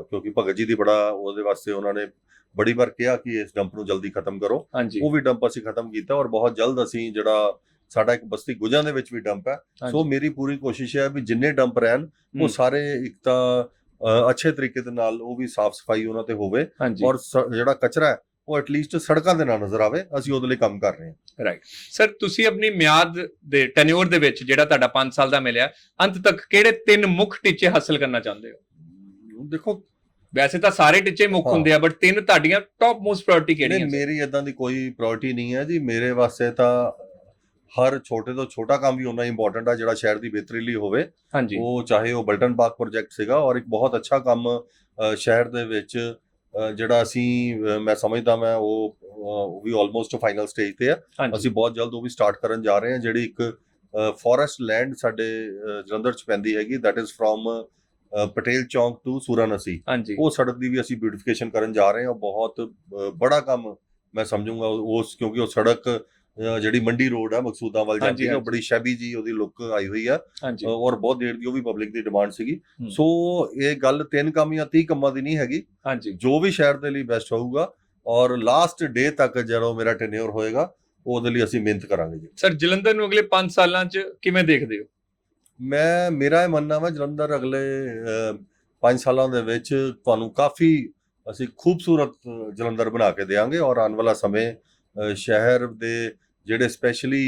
ਕਿਉਂਕਿ ਭਗਤ ਜੀ ਦੀ ਬੜਾ ਉਹਦੇ ਵਾਸਤੇ ਉਹਨਾਂ ਨੇ ਬੜੀ ਵਾਰ ਕਿਹਾ ਕਿ ਇਸ ਡੰਪ ਨੂੰ ਜਲਦੀ ਖਤਮ ਕਰੋ। ਉਹ ਵੀ ਡੰਪ ਅਸੀਂ ਖਤਮ ਕੀਤਾ ਔਰ ਬਹੁਤ ਜਲਦ ਅਸੀਂ ਜਿਹੜਾ ਸਾਡਾ ਇੱਕ ਬਸਤੀ ਗੁਜਾਂ ਦੇ ਵਿੱਚ ਵੀ ਡੰਪ ਹੈ। ਸੋ ਮੇਰੀ ਪੂਰੀ ਕੋਸ਼ਿਸ਼ ਹੈ ਵੀ ਜਿੰਨੇ ਡੰਪ ਰਹਿਣ ਉਹ ਸਾਰੇ ਇੱਕ ਤਾਂ ਅੱਛੇ ਤਰੀਕੇ ਦੇ ਨਾਲ ਉਹ ਵੀ ਸਾਫ਼ ਸਫ਼ਾਈ ਉਹਨਾਂ ਤੇ ਹੋਵੇ ਔਰ ਜਿਹੜਾ ਕਚਰਾ ਹੈ ਉਹ ਐਟਲੀਸਟ ਸੜਕਾਂ ਦੇ ਨਾਲ ਨਜ਼ਰ ਆਵੇ ਅਸੀਂ ਉਹਦੇ ਲਈ ਕੰਮ ਕਰ ਰਹੇ ਹਾਂ। ਸਰ ਤੁਸੀਂ ਆਪਣੀ ਮਿਆਦ ਦੇ ਟੈਨਿਓਰ ਦੇ ਵਿੱਚ ਜਿਹੜਾ ਤੁਹਾਡਾ 5 ਸਾਲ ਦਾ ਮਿਲਿਆ ਅੰਤ ਤੱਕ ਕਿਹੜੇ ਤਿੰਨ ਮੁੱਖ ਟੀਚੇ ਹਾਸਲ ਕਰਨਾ ਚਾਹੁੰਦੇ ਹੋ? ਦੇਖੋ ਵੈਸੇ ਤਾਂ ਸਾਰੇ ਟੀਚੇ ਮੁੱਖ। ਹੁੰਦੇ ਆ ਬਟ ਤਿੰਨ ਤੁਹਾਡੀਆਂ ਟੌਪ ਮੋਸਟ ਪ੍ਰਾਇੋਰਟੀ ਕਿਹੜੀਆਂ ਨਹੀਂ? ਮੇਰੀ ਇਦਾਂ ਦੀ ਕੋਈ ਪ੍ਰਾਇੋਰਟੀ ਨਹੀਂ ਹੈ ਜੀ। ਮੇਰੇ ਵਾਸਤੇ ਤਾਂ ਹਰ ਛੋਟੇ ਤੋਂ ਛੋਟਾ ਕੰਮ ਵੀ ਉਹਨਾਂ ਇੰਪੋਰਟੈਂਟ ਆ ਜਿਹੜਾ ਸ਼ਹਿਰ ਦੀ ਬਿਹਤਰੀ ਲਈ ਹੋਵੇ ਉਹ ਚਾਹੇ ਉਹ ਬਲਟਨ ਪਾਰਕ ਪ੍ਰੋਜੈਕਟ ਸੀਗਾ ਔਰ ਇੱਕ ਬਹੁਤ ਅੱਛਾ ਕੰਮ ਸ਼ਹਿਰ ਦੇ ਵਿੱਚ ਜਿਹੜਾ ਅਸੀਂ ਮੈਂ ਸਮਝਦਾ ਮੈਂ ਉਹ ਵੀ ਆਲਮੋਸਟ ਫਾਈਨਲ ਸਟੇਜ ਤੇ ਆ। ਅਸੀਂ ਬਹੁਤ ਜਲਦ ਉਹ ਵੀ ਸਟਾਰਟ ਕਰਨ ਜਾ ਰਹੇ ਹਾਂ ਜਿਹੜੀ ਇੱਕ ਫੋਰੈਸਟ ਲੈਂਡ ਸਾਡੇ ਜਲੰਧਰ ਚ ਪੈਂਦੀ ਹੈਗੀ। That is from Patel Chowk to ਸੂਰਾਨਸੀ। ਹਾਂਜੀ। ਉਹ ਸੜਕ ਦੀ ਵੀ ਅਸੀਂ ਬਿਊਟੀਫਿਕੇਸ਼ਨ ਕਰਨ ਜਾ ਰਹੇ ਹਾਂ। ਬਹੁਤ ਬੜਾ ਕੰਮ ਮੈਂ ਸਮਝੂੰਗਾ ਉਸ ਕਿਉਂਕਿ ਉਹ ਸੜਕ ਜਿਹੜੀ ਮੰਡੀ ਰੋਡ ਹੈ ਮਕਸੂਦਾਂ ਵੱਲ ਜਾਂਦੀ ਹੈ। ਬੜੀ ਸ਼ੈਬੀ ਜੀ ਉਹਦੀ ਲੁੱਕ ਆਈ ਹੋਈ ਆ। ਔਰ ਬਹੁਤ ਦੇਰ ਦੀ ਉਹ ਵੀ ਪਬਲਿਕ ਦੀ ਡਿਮਾਂਡ ਸੀਗੀ। ਸੋ ਇਹ ਗੱਲ ਤਿੰਨ ਕੰਮ ਜਾਂ 30 ਕੰਮਾਂ ਦੀ ਨਹੀਂ ਹੈਗੀ। ਜੋ ਵੀ ਸ਼ਹਿਰ ਦੇ ਲਈ ਬੈਸਟ ਹੋਊਗਾ। ਔਰ ਲਾਸਟ ਡੇ ਤੱਕ ਜਦੋਂ ਮੇਰਾ ਟੈਨਿਓਰ ਹੋਏਗਾ ਉਹਦੇ ਲਈ ਅਸੀਂ ਮਿਹਨਤ ਕਰਾਂਗੇ ਜੀ। ਸਰ ਜਲੰਧਰ ਨੂੰ ਅਗਲੇ 5 ਸਾਲਾਂ 'ਚ ਕਿਵੇਂ ਦੇਖਦੇ ਹੋ? ਮੈਂ, ਮੇਰਾ ਇਹ ਮੰਨਣਾ ਵਾ ਜਲੰਧਰ ਅਗਲੇ 5 ਸਾਲਾਂ ਦੇ ਵਿੱਚ ਤੁਹਾਨੂੰ ਕਾਫੀ ਅਸੀਂ ਖੂਬਸੂਰਤ ਜਲੰਧਰ ਬਣਾ ਕੇ ਦੇਵਾਂਗੇ ਔਰ ਆਉਣ ਵਾਲਾ ਸਮੇਂ ਸ਼ਹਿਰ ਦੇ ਜਿਹੜੇ ਸਪੈਸ਼ਲੀ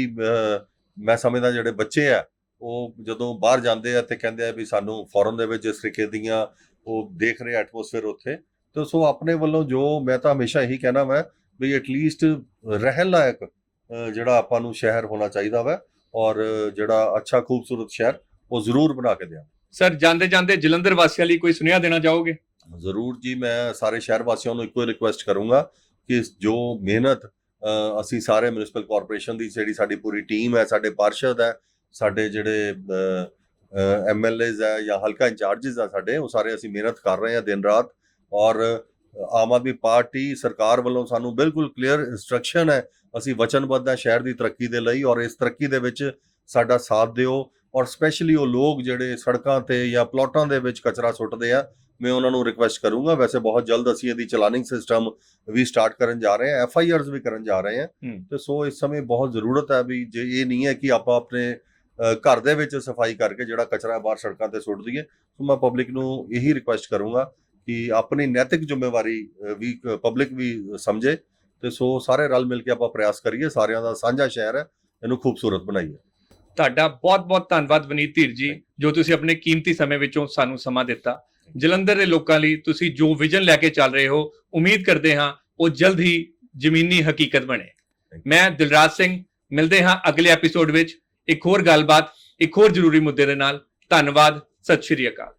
ਮੈਂ ਸਮਝਦਾ ਜਿਹੜੇ ਬੱਚੇ ਆ, ਉਹ ਜਦੋਂ ਬਾਹਰ ਜਾਂਦੇ ਆ ਤੇ ਕਹਿੰਦੇ ਆ ਵੀ ਸਾਨੂੰ ਫੋਰਨ ਦੇ ਵਿੱਚ ਇਸ ਤਰੀਕੇ ਦੀਆਂ ਉਹ ਦੇਖ ਰਹੇ ਐਟਮੋਸਫੇਅਰ ਉੱਥੇ, ਤੇ ਸੋ ਆਪਣੇ ਵੱਲੋਂ ਜੋ ਮੈਂ ਤਾਂ ਹਮੇਸ਼ਾ ਇਹੀ ਕਹਿਣਾ ਵਾ ਵੀ ਐਟਲੀਸਟ ਰਹਿਣ ਲਾਇਕ ਜਿਹੜਾ ਆਪਾਂ ਨੂੰ ਸ਼ਹਿਰ ਹੋਣਾ ਚਾਹੀਦਾ ਵਾ। ਔਰ ਜਿਹੜਾ ਅੱਛਾ ਖੂਬਸੂਰਤ ਸ਼ਹਿਰ ਉਹ ਜ਼ਰੂਰ ਬਣਾ ਕੇ ਦਿਆਂ ਸਰ ਜਾਂਦੇ ਜਾਂਦੇ ਜਲੰਧਰ ਵਾਸੀਆਂ ਲਈ ਕੋਈ ਸੁਨੇਹਾ ਦੇਣਾ ਚਾਹੋਗੇ? ਜ਼ਰੂਰ ਜੀ ਮੈਂ ਸਾਰੇ ਸ਼ਹਿਰ ਵਾਸੀਆਂ ਨੂੰ ਇੱਕੋ ਹੀ ਰਿਕੁਐਸਟ ਕਰੂੰਗਾ ਕਿ ਜੋ ਮਿਹਨਤ ਅਸੀਂ ਸਾਰੇ ਮਿਊਨਿਸਪਲ ਕਾਰਪੋਰੇਸ਼ਨ ਦੀ ਜਿਹੜੀ ਸਾਡੀ ਪੂਰੀ ਟੀਮ ਹੈ ਸਾਡੇ ਪਾਰਸ਼ਦ ਹੈ ਸਾਡੇ ਜਿਹੜੇ ਐਮਐਲਏਜ਼ ਹੈ ਜਾਂ ਹਲਕਾ ਇੰਚਾਰजेस ਆ ਸਾਡੇ ਉਹ ਸਾਰੇ ਅਸੀਂ ਮਿਹਨਤ ਕਰ ਰਹੇ ਹਾਂ ਦਿਨ ਰਾਤ ਔਰ ਆਮ ਆਦਮੀ ਪਾਰਟੀ ਸਰਕਾਰ ਵੱਲੋਂ ਸਾਨੂੰ ਬਿਲਕੁਲ ਕਲੀਅਰ ਇਨਸਟਰਕਸ਼ਨ ਹੈ ਅਸੀਂ ਵਚਨਬੱਧ ਹੈ ਸ਼ਹਿਰ ਦੀ ਤਰੱਕੀ ਦੇ ਲਈ ਔਰ ਇਸ ਤਰੱਕੀ ਦੇ ਵਿੱਚ ਸਾਡਾ ਸਾਥ ਦਿਓ ਔਰ ਸਪੈਸ਼ਲੀ ਉਹ ਲੋਕ ਜਿਹੜੇ ਸੜਕਾਂ ਤੇ ਜਾਂ ਪਲਾਟਾਂ ਦੇ ਵਿੱਚ ਕਚਰਾ ਸੁੱਟਦੇ ਆ ਮੈਂ ਉਹਨਾਂ ਨੂੰ ਰਿਕੁਐਸਟ ਕਰੂੰਗਾ ਵੈਸੇ ਬਹੁਤ ਜਲਦ ਅਸੀਂ ਇਹਦੀ ਚਲਾਨਿੰਗ ਸਿਸਟਮ ਵੀ ਸਟਾਰਟ ਕਰਨ ਜਾ ਰਹੇ ਹਾਂ ਐਫ ਆਈ ਆਰਸ ਵੀ ਕਰਨ ਜਾ ਰਹੇ ਹਾਂ। ਤੇ ਸੋ ਇਸ ਸਮੇਂ ਬਹੁਤ ਜ਼ਰੂਰਤ ਹੈ ਵੀ ਜੇ ਇਹ ਨਹੀਂ ਹੈ ਕਿ ਆਪਾਂ ਆਪਣੇ ਘਰ ਦੇ ਵਿੱਚ ਸਫ਼ਾਈ ਕਰਕੇ ਜਿਹੜਾ ਕਚਰਾ ਬਾਹਰ ਸੜਕਾਂ ਤੇ ਸੁੱਟ ਦਈਏ ਸੋ ਮੈਂ ਪਬਲਿਕ ਨੂੰ ਇਹੀ ਰਿਕੁਐਸਟ ਕਰੂੰਗਾ ਕਿ ਆਪਣੀ ਨੈਤਿਕ ਜ਼ਿੰਮੇਵਾਰੀ ਵੀ ਪਬਲਿਕ ਵੀ ਸਮਝੇ ਤੇ ਸੋ ਸਾਰੇ ਰਲ ਮਿਲ ਕੇ ਆਪਾਂ ਪ੍ਰਯਾਸ ਕਰੀਏ ਸਾਰਿਆਂ ਦਾ ਸਾਂਝਾ ਸ਼ਹਿਰ ਹੈ ਇਹਨੂੰ ਖੂਬਸੂਰਤ ਬਣਾਈਏ। ਤੁਹਾਡਾ ਬਹੁਤ-ਬਹੁਤ ਧੰਨਵਾਦ ਵਨੀਤ ਧੀਰ ਜੀ ਜੋ ਤੁਸੀਂ ਆਪਣੇ ਕੀਮਤੀ ਸਮੇਂ ਵਿੱਚੋਂ ਸਾਨੂੰ ਸਮਾਂ ਦਿੱਤਾ। ਜਲੰਧਰ ਦੇ ਲੋਕਾਂ ਲਈ ਤੁਸੀਂ ਜੋ ਵਿਜ਼ਨ ਲੈ ਕੇ ਚੱਲ ਰਹੇ ਹੋ ਉਮੀਦ ਕਰਦੇ ਹਾਂ ਉਹ ਜਲਦ ਹੀ ਜ਼ਮੀਨੀ ਹਕੀਕਤ ਬਣੇ। ਮੈਂ ਦਿਲਰਾਜ ਸਿੰਘ ਮਿਲਦੇ ਹਾਂ ਅਗਲੇ ਐਪੀਸੋਡ ਵਿੱਚ। ਇੱਕ ਹੋਰ ਗੱਲਬਾਤ ਇੱਕ ਹੋਰ ਜ਼ਰੂਰੀ ਮੁੱਦੇ ਦੇ ਨਾਲ। ਧੰਨਵਾਦ ਸਤਿ ਸ਼੍ਰੀ ਅਕਾਲ।